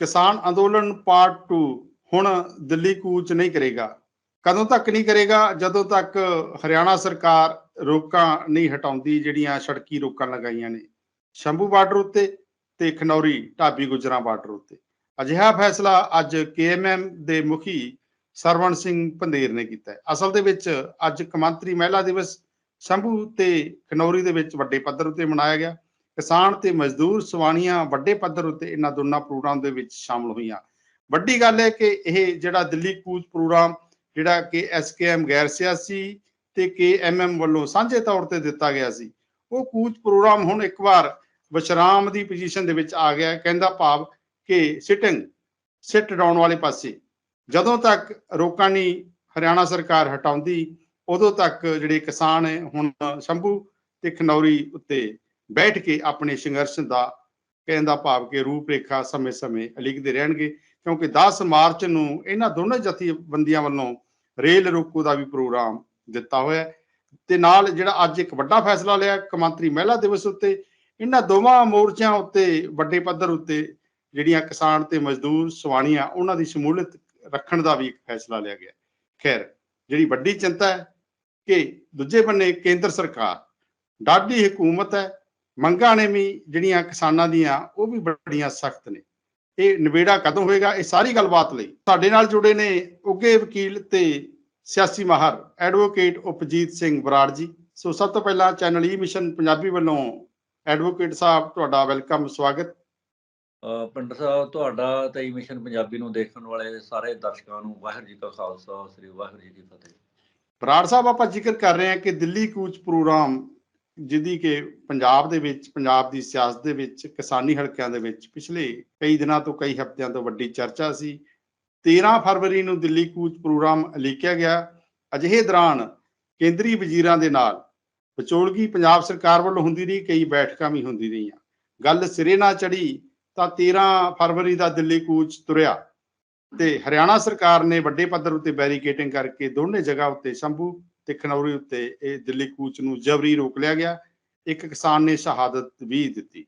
ਕਿਸਾਨ ਅੰਦੋਲਨ ਪਾਰਟ 2 ਹੁਣ ਦਿੱਲੀ ਕੂਚ ਨਹੀਂ ਕਰੇਗਾ। ਕਦੋਂ ਤੱਕ ਨਹੀਂ ਕਰੇਗਾ? ਜਦੋਂ ਤੱਕ ਹਰਿਆਣਾ ਸਰਕਾਰ ਰੋਕਾਂ ਨਹੀਂ ਹਟਾਉਂਦੀ, ਜਿਹੜੀਆਂ ਸੜਕੀ ਰੋਕਾਂ ਲਗਾਈਆਂ ਨੇ। ਸ਼ੰਭੂ ਬਾਰਡਰ ਉੱਤੇ ਤੇ ਖਨੌਰੀ, ਢਾਬੀ ਗੁਜਰਾਂ ਬਾਰਡਰ ਉੱਤੇ। ਅਜਿਹਾ ਫੈਸਲਾ ਅੱਜ ਕੇਐਮਐਮ ਦੇ ਮੁਖੀ ਸਰਵਣ ਸਿੰਘ ਪੰਦੇਰ ਨੇ ਕੀਤਾ ਅਸਲ ਦੇ ਵਿੱਚ ਅੱਜ ਕਮਾਂਤਰੀ ਮਹਿਲਾ ਦਿਵਸ ਸ਼ੰਭੂ ਤੇ ਖਨੌਰੀ ਦੇ ਵਿੱਚ ਵੱਡੇ ਪੱਧਰ ਉੱਤੇ ਮਨਾਇਆ ਗਿਆ। ਕਿਸਾਨ ਤੇ ਮਜ਼ਦੂਰ ਸਵਾਣੀਆਂ ਵੱਡੇ ਪੱਧਰ ਉੱਤੇ ਇਹਨਾਂ ਦੋਨਾਂ ਪ੍ਰੋਗਰਾਮ ਦੇ ਵਿੱਚ ਸ਼ਾਮਲ ਹੋਈਆਂ। ਵੱਡੀ ਗੱਲ ਹੈ ਕਿ ਇਹ ਜਿਹੜਾ ਦਿੱਲੀ ਕੂਚ ਪ੍ਰੋਗਰਾਮ, ਜਿਹੜਾ ਕਿ ਐਸਕੇਐਮ ਗੈਰ ਸਿਆਸੀ ਤੇ ਕੇਐਮਐਮ ਵੱਲੋਂ ਸਾਂਝੇ ਤੌਰ ਤੇ ਦਿੱਤਾ ਗਿਆ ਸੀ, ਉਹ ਕੂਚ ਪ੍ਰੋਗਰਾਮ ਹੁਣ ਇੱਕ ਵਾਰ ਵਿਸ਼ਰਾਮ ਦੀ ਪੋਜੀਸ਼ਨ ਦੇ ਵਿੱਚ ਆ ਗਿਆ ਕਹਿੰਦਾ ਭਾਵ ਕਿ ਸਿਟਿੰਗ ਸਿੱਟ ਡਾਉਣ ਵਾਲੇ ਪਾਸੇ। ਜਦੋਂ ਤੱਕ ਰੋਕਾਂ ਨਹੀਂ ਹਰਿਆਣਾ ਸਰਕਾਰ ਹਟਾਉਂਦੀ, ਉਦੋਂ ਤੱਕ ਜਿਹੜੇ ਕਿਸਾਨ ਹੁਣ ਸ਼ੰਭੂ ਤੇ ਖਨੌਰੀ ਉੱਤੇ ਬੈਠ ਕੇ ਆਪਣੇ ਸੰਘਰਸ਼ ਦਾ ਕਹਿੰਦਾ ਭਾਵ ਕਿ ਰੂਪਰੇਖਾ ਸਮੇਂ-ਸਮੇਂ ਲਿਖਦੇ ਰਹਿਣਗੇ, ਕਿਉਂਕਿ 10 ਮਾਰਚ ਨੂੰ ਇਹਨਾਂ ਦੋਨੋਂ ਜਥੇਬੰਦੀਆਂ ਵੱਲੋਂ ਰੇਲ ਰੋਕੋ ਦਾ ਵੀ ਪ੍ਰੋਗਰਾਮ ਦਿੱਤਾ ਹੋਇਆ ਤੇ ਨਾਲ ਜਿਹੜਾ ਅੱਜ ਇੱਕ ਵੱਡਾ ਫੈਸਲਾ ਲਿਆ ਕਮਾਂਤਰੀ ਮਹਿਲਾ ਦਿਵਸ ਉੱਤੇ, ਇਹਨਾਂ ਦੋਵਾਂ ਮੋਰਚਿਆਂ ਉੱਤੇ, ਵੱਡੇ ਪੱਧਰ ਉੱਤੇ ਜਿਹੜੀਆਂ ਕਿਸਾਨ ਤੇ ਮਜ਼ਦੂਰ ਸਵਾਣੀਆਂ, ਉਹਨਾਂ ਦੀ ਸ਼ਮੂਲੀਅਤ ਰੱਖਣ ਦਾ ਵੀ ਇੱਕ ਫੈਸਲਾ ਲਿਆ ਗਿਆ। ਖੈਰ, ਜਿਹੜੀ ਵੱਡੀ ਚਿੰਤਾ ਹੈ ਕਿ ਦੂਜੇ ਬੰਨੇ ਕੇਂਦਰ ਸਰਕਾਰ, ਡਾਢੀ ਹਕੂਮਤ ਹੈ ਮੰਗਾਂ ਨੇ ਵੀ ਜਿਹੜੀਆਂ ਕਿਸਾਨਾਂ ਦੀਆਂ ਉਹ ਵੀ ਬੜੀਆਂ ਸਖਤ ਨੇ। ਇਹ ਨਿਬੇੜਾ ਕਦੋਂ ਹੋਏਗਾ? ਇਹ ਸਾਰੀ ਗੱਲਬਾਤ ਲਈ। ਸਾਡੇ ਨਾਲ ਜੁੜੇ ਨੇ ਉੱਗੇ ਵਕੀਲ ਤੇ ਸਿਆਸੀ ਮਾਹਰ ਐਡਵੋਕੇਟ ਉਪਜੀਤ ਸਿੰਘ ਬਰਾੜ ਜੀ। ਸੋ ਸਭ ਤੋਂ ਪਹਿਲਾਂ ਚੈਨਲ ਈ ਮਿਸ਼ਨ ਪੰਜਾਬੀ ਵੱਲੋਂ ਐਡਵੋਕੇਟ ਸਾਹਿਬ ਤੁਹਾਡਾ ਵੈਲਕਮ ਸਵਾਗਤ। ਅ, ਪਿੰਡ ਸਾਹਿਬ ਤੁਹਾਡਾ ਤੇ ਮਿਸ਼ਨ ਪੰਜਾਬੀ ਨੂੰ ਦੇਖਣ ਵਾਲੇ ਸਾਰੇ ਦਰਸ਼ਕਾਂ ਨੂੰ ਵਾਹਿਗੁਰੂ ਜੀ ਕਾ ਖਾਲਸਾ ਸ੍ਰੀ ਵਾਹਿਗੁਰੂ ਜੀ ਕੀ ਫਤਿਹ। ਬਰਾੜ ਸਾਹਿਬ ਆਪਾਂ ਜ਼ਿਕਰ ਕਰ ਰਹੇ ਹਾਂ ਕਿ ਦਿੱਲੀ ਕੂਚ ਪ੍ਰੋਗਰਾਮ ਜਿਹਦੀ ਕਿ ਪੰਜਾਬ ਦੇ ਵਿੱਚ, ਪੰਜਾਬ ਦੀ ਸਿਆਸਤ ਦੇ ਵਿੱਚ, ਕਿਸਾਨੀ ਹਲਕਿਆਂ ਦੇ ਵਿੱਚ ਪਿਛਲੇ ਕਈ ਦਿਨਾਂ ਤੋਂ, ਕਈ ਹਫ਼ਤਿਆਂ ਤੋਂ ਵੱਡੀ ਚਰਚਾ ਸੀ। 13 ਫਰਵਰੀ ਨੂੰ ਦਿੱਲੀ ਕੂਚ ਪ੍ਰੋਗਰਾਮ ਲਿਖਿਆ ਗਿਆ। ਅਜਿਹੇ ਦੌਰਾਨ ਕੇਂਦਰੀ ਵਜ਼ੀਰਾਂ ਦੇ ਨਾਲ ਵਿਚੋਲਗੀ ਪੰਜਾਬ ਸਰਕਾਰ ਵੱਲੋਂ ਹੁੰਦੀ ਰਹੀ, ਕਈ ਬੈਠਕਾਂ ਵੀ ਹੁੰਦੀ ਰਹੀਆਂ। ਗੱਲ ਸਿਰੇ ਨਾ ਚੜੀ ਤਾਂ 13 ਫਰਵਰੀ ਦਾ ਦਿੱਲੀ ਕੂਚ ਤੁਰਿਆ ਤੇ ਹਰਿਆਣਾ ਸਰਕਾਰ ਨੇ ਵੱਡੇ ਪੱਧਰ ਉੱਤੇ ਬੈਰੀਕੇਟਿੰਗ ਕਰਕੇ ਦੋਨੇ ਜਗ੍ਹਾ ਉੱਤੇ ਸ਼ੰਭੂ ਤੇ ਖਨੌਰੀ ਉੱਤੇ ਇਹ ਦਿੱਲੀ ਕੂਚ ਨੂੰ ਜਬਰੀ ਰੋਕ ਲਿਆ ਗਿਆ। ਇੱਕ ਕਿਸਾਨ ਨੇ ਸ਼ਹਾਦਤ ਵੀ ਦਿੱਤੀ।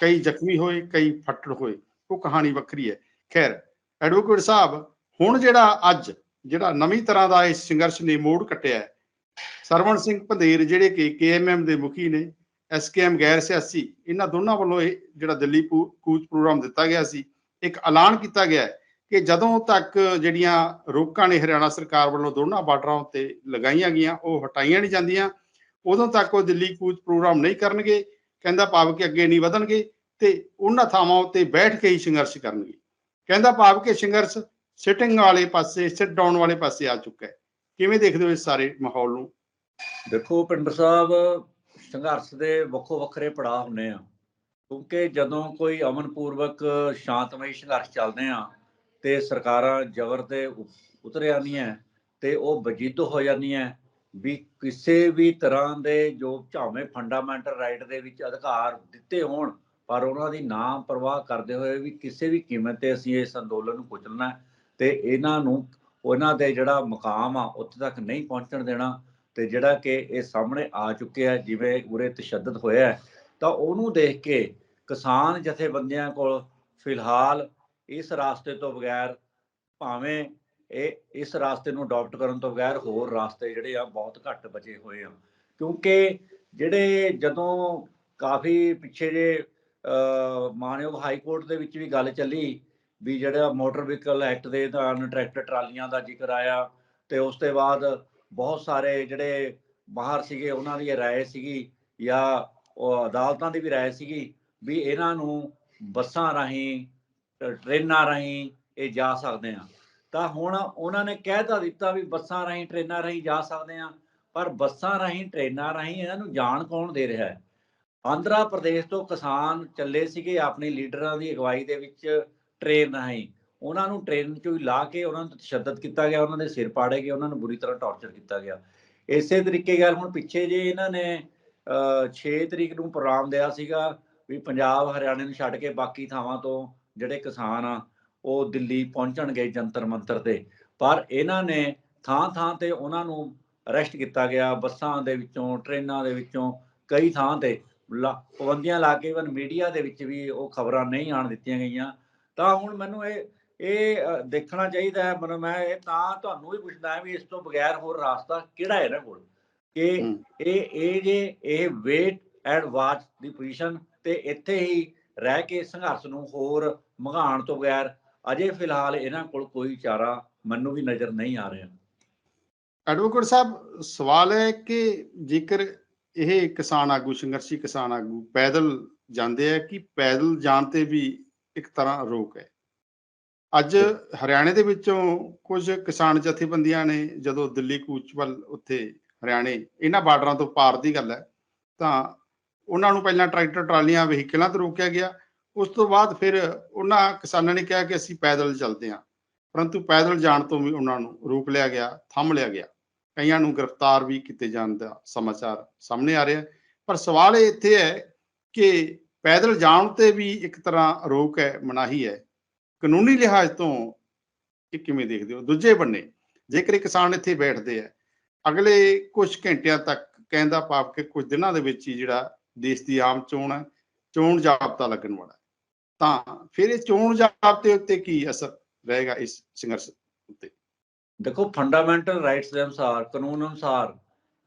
ਕਈ ਜ਼ਖਮੀ ਹੋਏ, ਕਈ ਫੱਟੜ ਹੋਏ। ਉਹ ਕਹਾਣੀ ਵੱਖਰੀ ਹੈ। ਖੈਰ, ਐਡਵੋਕੇਟ ਸਾਹਿਬ, ਹੁਣ ਜਿਹੜਾ ਅੱਜ, ਜਿਹੜਾ ਨਵੀਂ ਤਰ੍ਹਾਂ ਦਾ ਇਸ ਸੰਘਰਸ਼ ਨੇ ਮੋੜ ਕੱਟਿਆ ਹੈ, ਸਰਵਣ ਸਿੰਘ ਪੰਦੇਰ ਜਿਹੜੇ ਕਿ ਕੇਐਮਐਮ ਦੇ ਮੁਖੀ ਨੇ, ਐਸਕੇਐਮ ਗੈਰ ਸਿਆਸੀ, ਇਹਨਾਂ ਦੋਨਾਂ ਵੱਲੋਂ ਇਹ ਜਿਹੜਾ ਦਿੱਲੀ ਕੂਚ ਪ੍ਰੋਗਰਾਮ ਦਿੱਤਾ ਗਿਆ ਸੀ, ਇੱਕ ਐਲਾਨ ਕੀਤਾ ਗਿਆ ਹੈ ਕਿ ਜਦੋਂ ਤੱਕ ਜਿਹੜੀਆਂ ਰੋਕਾਂ ਨੇ ਹਰਿਆਣਾ ਸਰਕਾਰ ਵੱਲੋਂ ਦੋਨਾਂ ਬਾਰਡਰਾਂ ਉੱਤੇ ਲਗਾਈਆਂ ਗਈਆਂ, ਉਹ ਹਟਾਈਆਂ ਨਹੀਂ ਜਾਂਦੀਆਂ, ਉਦੋਂ ਤੱਕ ਉਹ ਦਿੱਲੀ ਕੂਚ ਪ੍ਰੋਗਰਾਮ ਨਹੀਂ ਕਰਨਗੇ, ਕਹਿੰਦਾ ਭਾਵ ਕਿ ਅੱਗੇ ਨਹੀਂ ਵਧਣਗੇ ਤੇ ਉਹਨਾਂ ਥਾਵਾਂ ਉੱਤੇ ਬੈਠ ਕੇ ਹੀ ਸੰਘਰਸ਼ ਕਰਨਗੇ। ਕਹਿੰਦਾ ਭਾਵ ਕਿ ਸੰਘਰਸ਼ ਸਿਟਿੰਗ ਵਾਲੇ ਪਾਸੇ, ਸਿਟ ਡਾਊਨ ਵਾਲੇ ਪਾਸੇ ਆ ਚੁੱਕਾ ਹੈ। ਕਿਵੇਂ ਦੇਖਦੇ ਹੋ ਇਸ ਸਾਰੇ ਮਾਹੌਲ ਨੂੰ? ਦੇਖੋ ਪਿੰਡ ਸਾਹਿਬ, ਸੰਘਰਸ਼ ਦੇ ਵੱਖੋ ਵੱਖਰੇ ਪੜਾਅ ਹੁੰਦੇ ਆ। ਕਿਉਂਕਿ ਜਦੋਂ ਕੋਈ ਅਮਨਪੂਰਵਕ ਸ਼ਾਂਤਮਈ ਸੰਘਰਸ਼ ਚੱਲਦੇ ਆ ਤੇ ਸਰਕਾਰਾਂ ਜ਼ਬਰ ਤੇ ਉਤਰ ਜਾਂਦੀਆਂ ਤੇ ਉਹ ਵਜੀਦ ਹੋ ਜਾਂਦੀਆਂ ਵੀ ਕਿਸੇ ਵੀ ਤਰ੍ਹਾਂ ਦੇ ਜੋ ਝਾਵੇਂ ਫੰਡਾਮੈਂਟਲ ਰਾਈਟ ਦੇ ਵਿੱਚ ਅਧਿਕਾਰ ਦਿੱਤੇ ਹੋਣ ਪਰ ਉਹਨਾਂ ਦੀ ਨਾ ਪਰਵਾਹ ਕਰਦੇ ਹੋਏ ਵੀ ਕਿਸੇ ਵੀ ਕੀਮਤ ਤੇ ਅਸੀਂ ਇਸ ਅੰਦੋਲਨ ਨੂੰ ਕੁਚਲਣਾ ਹੈ ਤੇ ਇਹਨਾਂ ਨੂੰ ਉਹਨਾਂ ਦੇ ਜਿਹੜਾ ਮੁਕਾਮ ਆ ਉੱਥੇ ਤੱਕ ਨਹੀਂ ਪਹੁੰਚਣ ਦੇਣਾ ਤੇ ਜਿਹੜਾ ਕਿ ਇਹ ਸਾਹਮਣੇ ਆ ਚੁੱਕਿਆ ਹੈ, ਜਿਵੇਂ ਉਰੇ ਤਸ਼ੱਦਦ ਹੋਇਆ ਤਾਂ ਉਹਨੂੰ ਦੇਖ ਕੇ ਕਿਸਾਨ ਜਥੇਬੰਦੀਆਂ ਕੋਲ ਫਿਲਹਾਲ ਇਸ ਰਾਸਤੇ ਤੋਂ ਬਗੈਰ ਭਾਵੇਂ ਇਹ ਇਸ ਰਾਸਤੇ ਨੂੰ ਅਡਾਪਟ ਕਰਨ ਤੋਂ ਬਗੈਰ ਹੋਰ ਰਾਸਤੇ ਜਿਹੜੇ ਆ ਬਹੁਤ ਘੱਟ ਬਚੇ ਹੋਏ ਆ। ਕਿਉਂਕਿ ਜਿਹੜੇ ਜਦੋਂ ਕਾਫੀ ਪਿੱਛੇ ਜੇ ਮਾਨਯੋਗ ਹਾਈ ਕੋਰਟ ਦੇ ਵਿੱਚ ਵੀ ਗੱਲ ਚੱਲੀ ਵੀ ਜਿਹੜਾ ਮੋਟਰ ਵਹੀਕਲ ਐਕਟ ਦੇ ਤਹਿਤ ਟਰੈਕਟਰ ਟਰਾਲੀਆਂ ਦਾ ਜ਼ਿਕਰ ਆਇਆ ਤੇ ਉਸ ਤੋਂ ਬਾਅਦ ਬਹੁਤ ਸਾਰੇ ਜਿਹੜੇ ਬਾਹਰ ਸੀਗੇ ਉਹਨਾਂ ਦੀ ਰਾਏ ਸੀਗੀ ਜਾਂ ਅਦਾਲਤਾਂ ਦੀ ਵੀ ਰਾਏ ਸੀਗੀ ਵੀ ਇਹਨਾਂ ਨੂੰ ਬੱਸਾਂ ਰਾਹੀਂ ਟ੍ਰੇਨਾਂ ਰਾਹੀਂ ਇਹ ਜਾ ਸਕਦੇ ਆ ਤਾਂ ਹੁਣ ਉਹਨਾਂ ਨੇ ਕਹਿ ਤਾਂ ਦਿੱਤਾ ਵੀ ਬੱਸਾਂ ਰਾਹੀਂ ਟ੍ਰੇਨਾਂ ਰਾਹੀਂ ਜਾ ਸਕਦੇ ਆ ਪਰ ਬੱਸਾਂ ਰਾਹੀਂ, ਟ੍ਰੇਨਾਂ ਰਾਹੀਂ ਇਹਨਾਂ ਨੂੰ ਜਾਣ ਕੌਣ ਦੇ ਰਿਹਾ ਹੈ? ਆਂਧਰਾ ਪ੍ਰਦੇਸ਼ ਤੋਂ ਕਿਸਾਨ ਚੱਲੇ ਸੀਗੇ ਆਪਣੇ ਲੀਡਰਾਂ ਦੀ ਅਗਵਾਈ ਦੇ ਵਿੱਚ ਟ੍ਰੇਨ ਰਾਹੀਂ। ਉਹਨਾਂ ਨੂੰ ਟ੍ਰੇਨ ਚੋਂ ਹੀ ਲਾ ਕੇ ਉਹਨਾਂ ਨੂੰ ਤਸ਼ੱਦਦ ਕੀਤਾ ਗਿਆ, ਉਹਨਾਂ ਦੇ ਸਿਰ ਪਾੜੇ ਗਏ, ਉਹਨਾਂ ਨੂੰ ਬੁਰੀ ਤਰ੍ਹਾਂ ਟੌਰਚਰ ਕੀਤਾ ਗਿਆ। ਇਸੇ ਤਰੀਕੇ ਗੱਲ ਹੁਣ ਪਿੱਛੇ ਜੇ ਇਹਨਾਂ ਨੇ 6 ਤਰੀਕ ਨੂੰ ਪ੍ਰੋਗਰਾਮ ਦਿਆ ਸੀਗਾ ਵੀ ਪੰਜਾਬ ਹਰਿਆਣੇ ਨੂੰ ਛੱਡ ਕੇ ਬਾਕੀ ਥਾਵਾਂ ਤੋਂ ਜਿਹੜੇ ਕਿਸਾਨ ਆ ਉਹ ਦਿੱਲੀ ਪਹੁੰਚਣਗੇ ਜੰਤਰ ਮੰਤਰ ਤੇ। ਪਰ ਇਹਨਾਂ ਨੇ ਥਾਂ ਥਾਂ ਤੇ ਉਹਨਾਂ ਨੂੰ ਅਰੈਸਟ ਕੀਤਾ ਗਿਆ ਬੱਸਾਂ ਦੇ ਵਿੱਚੋਂ ਟ੍ਰੇਨਾਂ ਦੇ ਵਿੱਚੋਂ ਕਈ ਥਾਂ ਤੇ। ਪਾਬੰਦੀਆਂ ਲਾ ਕੇ ਇਵਨ ਮੀਡੀਆ ਦੇ ਵਿੱਚ ਵੀ ਉਹ ਖਬਰਾਂ ਨਹੀਂ ਆਣ ਦਿੱਤੀਆਂ ਗਈਆਂ। ਤਾਂ ਹੁਣ ਮੈਨੂੰ ਇਹ ਇਹ ਦੇਖਣਾ ਚਾਹੀਦਾ ਹੈ। ਮਤਲਬ ਮੈਂ ਇਹ ਤਾਂ ਤੁਹਾਨੂੰ ਵੀ ਪੁੱਛਦਾ ਹਾਂ ਵੀ ਇਸ ਤੋਂ ਬਗੈਰ ਹੋਰ ਰਾਸਤਾ ਕਿਹੜਾ ਹੈ ਇਹਨਾਂ ਕੋਲ? ਕਿ। ਇਹ ਇਹ ਜੇ ਇਹ ਵੇਟ ਐਂਡ ਵਾਚ ਦੀ ਪੋਜੀਸ਼ਨ ਤੇ ਇੱਥੇ ਹੀ ਰਹਿ ਕੇ ਸੰਘਰਸ਼ ਨੂੰ ਹੋਰ ਮਘਾਣ ਤੋਂ ਬਗੈਰ ਅਜੇ ਫਿਲਹਾਲ ਇਹਨਾਂ ਕੋਲ ਕੋਈ ਚਾਰਾ ਮੈਨੂੰ ਵੀ ਨਜ਼ਰ ਨਹੀਂ ਆ ਰਿਹਾ। ਐਡਵੋਕੇਟ ਸਾਹਿਬ, ਸਵਾਲ ਹੈ ਕਿ ਜੇਕਰ ਇਹ ਕਿਸਾਨ ਆਗੂ, ਸੰਘਰਸ਼ੀ ਕਿਸਾਨ ਆਗੂ ਪੈਦਲ ਜਾਂਦੇ ਆ ਕਿ ਪੈਦਲ ਜਾਣ ਤੇ ਵੀ ਇੱਕ ਤਰ੍ਹਾਂ ਰੋਕ ਹੈ? ਅੱਜ ਹਰਿਆਣੇ ਦੇ ਵਿੱਚੋਂ ਕੁਝ ਕਿਸਾਨ ਜਥੇਬੰਦੀਆਂ ਨੇ ਜਦੋਂ ਦਿੱਲੀ ਕੂਚ ਵੱਲ ਉੱਥੇ ਹਰਿਆਣੇ ਇਹਨਾਂ ਬਾਰਡਰਾਂ ਤੋਂ ਪਾਰ ਦੀ ਗੱਲ ਹੈ, ਤਾਂ ਉਹਨਾਂ ਨੂੰ ਪਹਿਲਾਂ ਟਰੈਕਟਰ, ਟਰਾਲੀਆਂ, ਵਹੀਕਲਾਂ ਤੇ ਰੋਕਿਆ ਗਿਆ। ਉਸ ਤੋਂ ਬਾਅਦ ਫਿਰ ਉਹਨਾਂ ਕਿਸਾਨਾਂ ਨੇ ਕਿਹਾ ਕਿ ਅਸੀਂ ਪੈਦਲ ਚੱਲਦੇ ਹਾਂ। ਪਰੰਤੂ ਪੈਦਲ ਜਾਣ ਤੋਂ ਵੀ ਉਹਨਾਂ ਨੂੰ ਰੋਕ ਲਿਆ ਗਿਆ, ਥੰਮ ਲਿਆ ਗਿਆ। ਕਈਆਂ ਨੂੰ ਗ੍ਰਿਫਤਾਰ ਵੀ ਕੀਤੇ ਜਾਣ ਦਾ ਸਮਾਚਾਰ ਸਾਹਮਣੇ ਆ ਰਿਹਾ ਪਰ ਸਵਾਲ ਇਹ ਇੱਥੇ ਹੈ ਕਿ ਪੈਦਲ ਜਾਣ ਤੇ ਵੀ ਇੱਕ ਤਰ੍ਹਾਂ ਰੋਕ ਹੈ, ਮਨਾਹੀ ਹੈ। ਕਾਨੂੰਨੀ ਲਿਹਾਜ਼ ਤੋਂ ਇਹ ਕਿਵੇਂ ਦੇਖਦੇ ਹੋ? ਦੂਜੇ ਬੰਨੇ, ਜੇਕਰ ਇਹ ਕਿਸਾਨ ਇੱਥੇ ਬੈਠਦੇ ਆ ਅਗਲੇ ਕੁਝ ਘੰਟਿਆਂ ਤੱਕ ਕਹਿੰਦਾ ਭਾਵ ਕਿ ਕੁਝ ਦਿਨਾਂ ਦੇ ਵਿੱਚ ਹੀ ਜਿਹੜਾ ਦੇਸ਼ ਦੀ ਆਮ ਚੋਣ ਹੈ ਚੋਣ ਜਾਬਤਾ ਲੱਗਣ ਵਾਲਾ ਹੈ। ਤਾਂ ਫਿਰ ਇਹ ਚੋਣ ਜਾਬਤੇ ਉੱਤੇ ਕੀ ਅਸਰ ਰਹੇਗਾ ਇਸ ਸੰਘਰਸ਼ ਉੱਤੇ? ਦੇਖੋ ਫੰਡਾਮੈਂਟਲ ਰਾਈਟਸ ਦੇ ਅਨੁਸਾਰ ਕਾਨੂੰਨ ਅਨੁਸਾਰ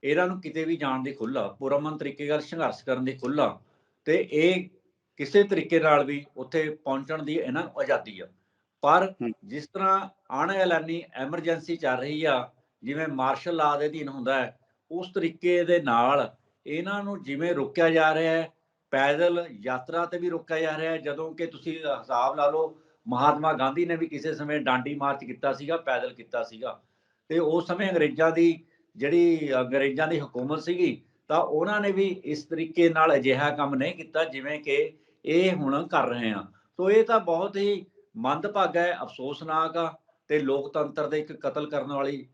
ਇਹਨਾਂ ਨੂੰ ਕਿਤੇ ਵੀ ਜਾਣ ਦੀ ਖੁੱਲਾ ਪੁਰਮਨ ਤਰੀਕੇ ਨਾਲ ਸੰਘਰਸ਼ ਕਰਨ ਦੀ ਖੁੱਲਾ ਤੇ ਇਹ ਕਿਸੇ ਤਰੀਕੇ ਨਾਲ ਵੀ ਉੱਥੇ ਪਹੁੰਚਣ ਦੀ ਇਹਨਾਂ ਨੂੰ ਆਜ਼ਾਦੀ ਆ। ਪਰ। ਜਿਸ ਤਰ੍ਹਾਂ ਅਣ ਐਲਾਨੀ ਐਮਰਜੈਂਸੀ ਚੱਲ ਰਹੀ ਆ ਜਿਵੇਂ ਮਾਰਸ਼ਲ ਲਾ ਦੇ ਅਧੀਨ ਹੁੰਦਾ ਹੈ ਉਸ ਤਰੀਕੇ ਦੇ ਨਾਲ ਇਹਨਾਂ ਨੂੰ ਜਿਵੇਂ ਰੋਕਿਆ ਜਾ ਰਿਹਾ ਹੈ, ਪੈਦਲ ਯਾਤਰਾ ਤੇ ਵੀ ਰੋਕਿਆ ਜਾ ਰਿਹਾ ਹੈ, ਜਦੋਂ ਕਿ ਤੁਸੀਂ ਹਿਸਾਬ ਲਾ ਲਓ, ਮਹਾਤਮਾ ਗਾਂਧੀ ਨੇ ਵੀ ਕਿਸੇ ਸਮੇਂ ਡਾਂਡੀ ਮਾਰਚ ਕੀਤਾ ਸੀਗਾ, ਪੈਦਲ ਕੀਤਾ ਸੀਗਾ। ਤੇ ਉਸ ਸਮੇਂ ਅੰਗਰੇਜ਼ਾਂ ਦੀ ਜਿਹੜੀ ਅੰਗਰੇਜ਼ਾਂ ਦੀ ਹਕੂਮਤ ਸੀਗੀ, ਤਾਂ ਉਹਨਾਂ ਨੇ ਵੀ ਇਸ ਤਰੀਕੇ ਨਾਲ ਅਜਿਹਾ ਕੰਮ ਨਹੀਂ ਕੀਤਾ, ਜਿਵੇਂ ਕਿ ਇਹ ਹੁਣ ਕਰ ਰਹੇ ਆ। ਸੋ ਇਹ ਤਾਂ ਬਹੁਤ ਹੀ ਮੰਦਭਾਗਾ ਹੈ, ਅਫਸੋਸਨਾਕ ਆ, ਤੇ ਲੋਕਤੰਤਰ ਦੇ ਇੱਕ ਕਤਲ ਕਰਨ ਵਾਲੀ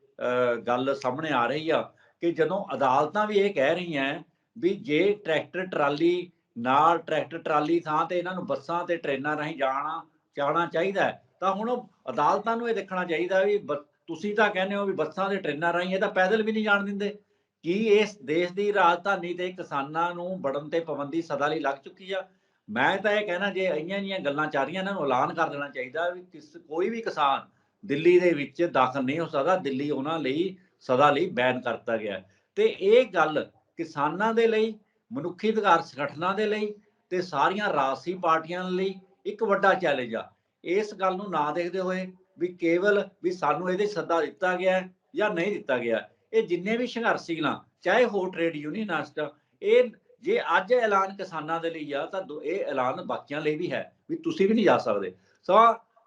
ਗੱਲ ਸਾਹਮਣੇ ਆ ਰਹੀ ਆ। ਕਿ ਜਦੋਂ ਅਦਾਲਤਾਂ ਵੀ ਇਹ ਕਹਿ ਰਹੀਆਂ ਵੀ ਜੇ ਟਰੈਕਟਰ ਟਰਾਲੀ ਨਾਲ ਟਰੈਕਟਰ ਟਰਾਲੀ ਥਾਂ ਤੇ ਇਹਨਾਂ ਨੂੰ ਬੱਸਾਂ ਤੇ ਟ੍ਰੇਨਾਂ ਰਾਹੀਂ ਜਾਣਾ ਜਾਣਾ ਚਾਹੀਦਾ ਤਾਂ ਹੁਣ ਅਦਾਲਤਾਂ ਨੂੰ ਇਹ ਦੇਖਣਾ ਚਾਹੀਦਾ ਵੀ ਬ- ਤੁਸੀਂ ਤਾਂ ਕਹਿੰਦੇ ਹੋ ਵੀ ਬੱਸਾਂ ਤੇ ਟ੍ਰੇਨਾਂ ਰਾਹੀਂ ਇਹ ਤਾਂ ਪੈਦਲ ਵੀ ਨਹੀਂ ਜਾਣ ਦਿੰਦੇ। ਕੀ ਇਸ ਦੇਸ਼ ਦੀ ਰਾਜਧਾਨੀ ਤੇ ਕਿਸਾਨਾਂ ਨੂੰ ਬੜਨ ਤੇ ਪਾਬੰਦੀ ਸਦਾ ਲਈ ਲੱਗ ਚੁੱਕੀ ਆ? ਮੈਂ ਤਾਂ ਇਹ ਕਹਿਣਾ ਜੇ ਇਹੀਆਂ ਜੀਆਂ ਗੱਲਾਂ ਚੱਲ ਰਹੀਆਂ, ਇਹਨਾਂ ਨੂੰ ਐਲਾਨ ਕਰ ਦੇਣਾ ਚਾਹੀਦਾ ਵੀ ਕਿਸ, ਕੋਈ ਵੀ ਕਿਸਾਨ ਦਿੱਲੀ ਦੇ ਵਿੱਚ ਦਾਖਲ ਨਹੀਂ ਹੋ ਸਕਦਾ, ਦਿੱਲੀ ਉਹਨਾਂ ਲਈ ਸਦਾ ਲਈ ਬੈਨ ਕਰਤਾ ਗਿਆ ਹੈ। ਤੇ ਇਹ ਗੱਲ ਕਿਸਾਨਾਂ ਦੇ ਲਈ, ਮਨੁੱਖੀ ਅਧਿਕਾਰ ਸੰਗਠਨਾਂ ਦੇ ਲਈ ਤੇ ਸਾਰੀਆਂ ਰਾਜਸੀ ਪਾਰਟੀਆਂ ਲਈ ਇੱਕ ਵੱਡਾ ਚੈਲੰਜ ਆ। ਇਸ ਗੱਲ ਨੂੰ ਨਾ ਦੇਖਦੇ ਹੋਏ ਵੀ ਕੇਵਲ ਵੀ ਸਾਨੂੰ ਇਹਦੇ ਸੱਦਾ ਦਿੱਤਾ ਗਿਆ ਜਾਂ ਨਹੀਂ ਦਿੱਤਾ ਗਿਆ। ਇਹ ਜਿੰਨੇ ਵੀ ਸੰਘਰਸ਼ੀ ਨਾ, ਚਾਹੇ ਹੋਰ ਟ੍ਰੇਡ ਯੂਨੀਅਨਿਸਟ ਇਹ ਜੇ ਅੱਜ ਐਲਾਨ ਕਿਸਾਨਾਂ ਦੇ ਲਈ ਆ, ਤਾਂ ਦੋ- ਇਹ ਐਲਾਨ ਬਾਕੀਆਂ ਲਈ ਵੀ ਹੈ ਵੀ ਤੁਸੀਂ ਵੀ ਨਹੀਂ ਜਾ ਸਕਦੇ। ਸੋ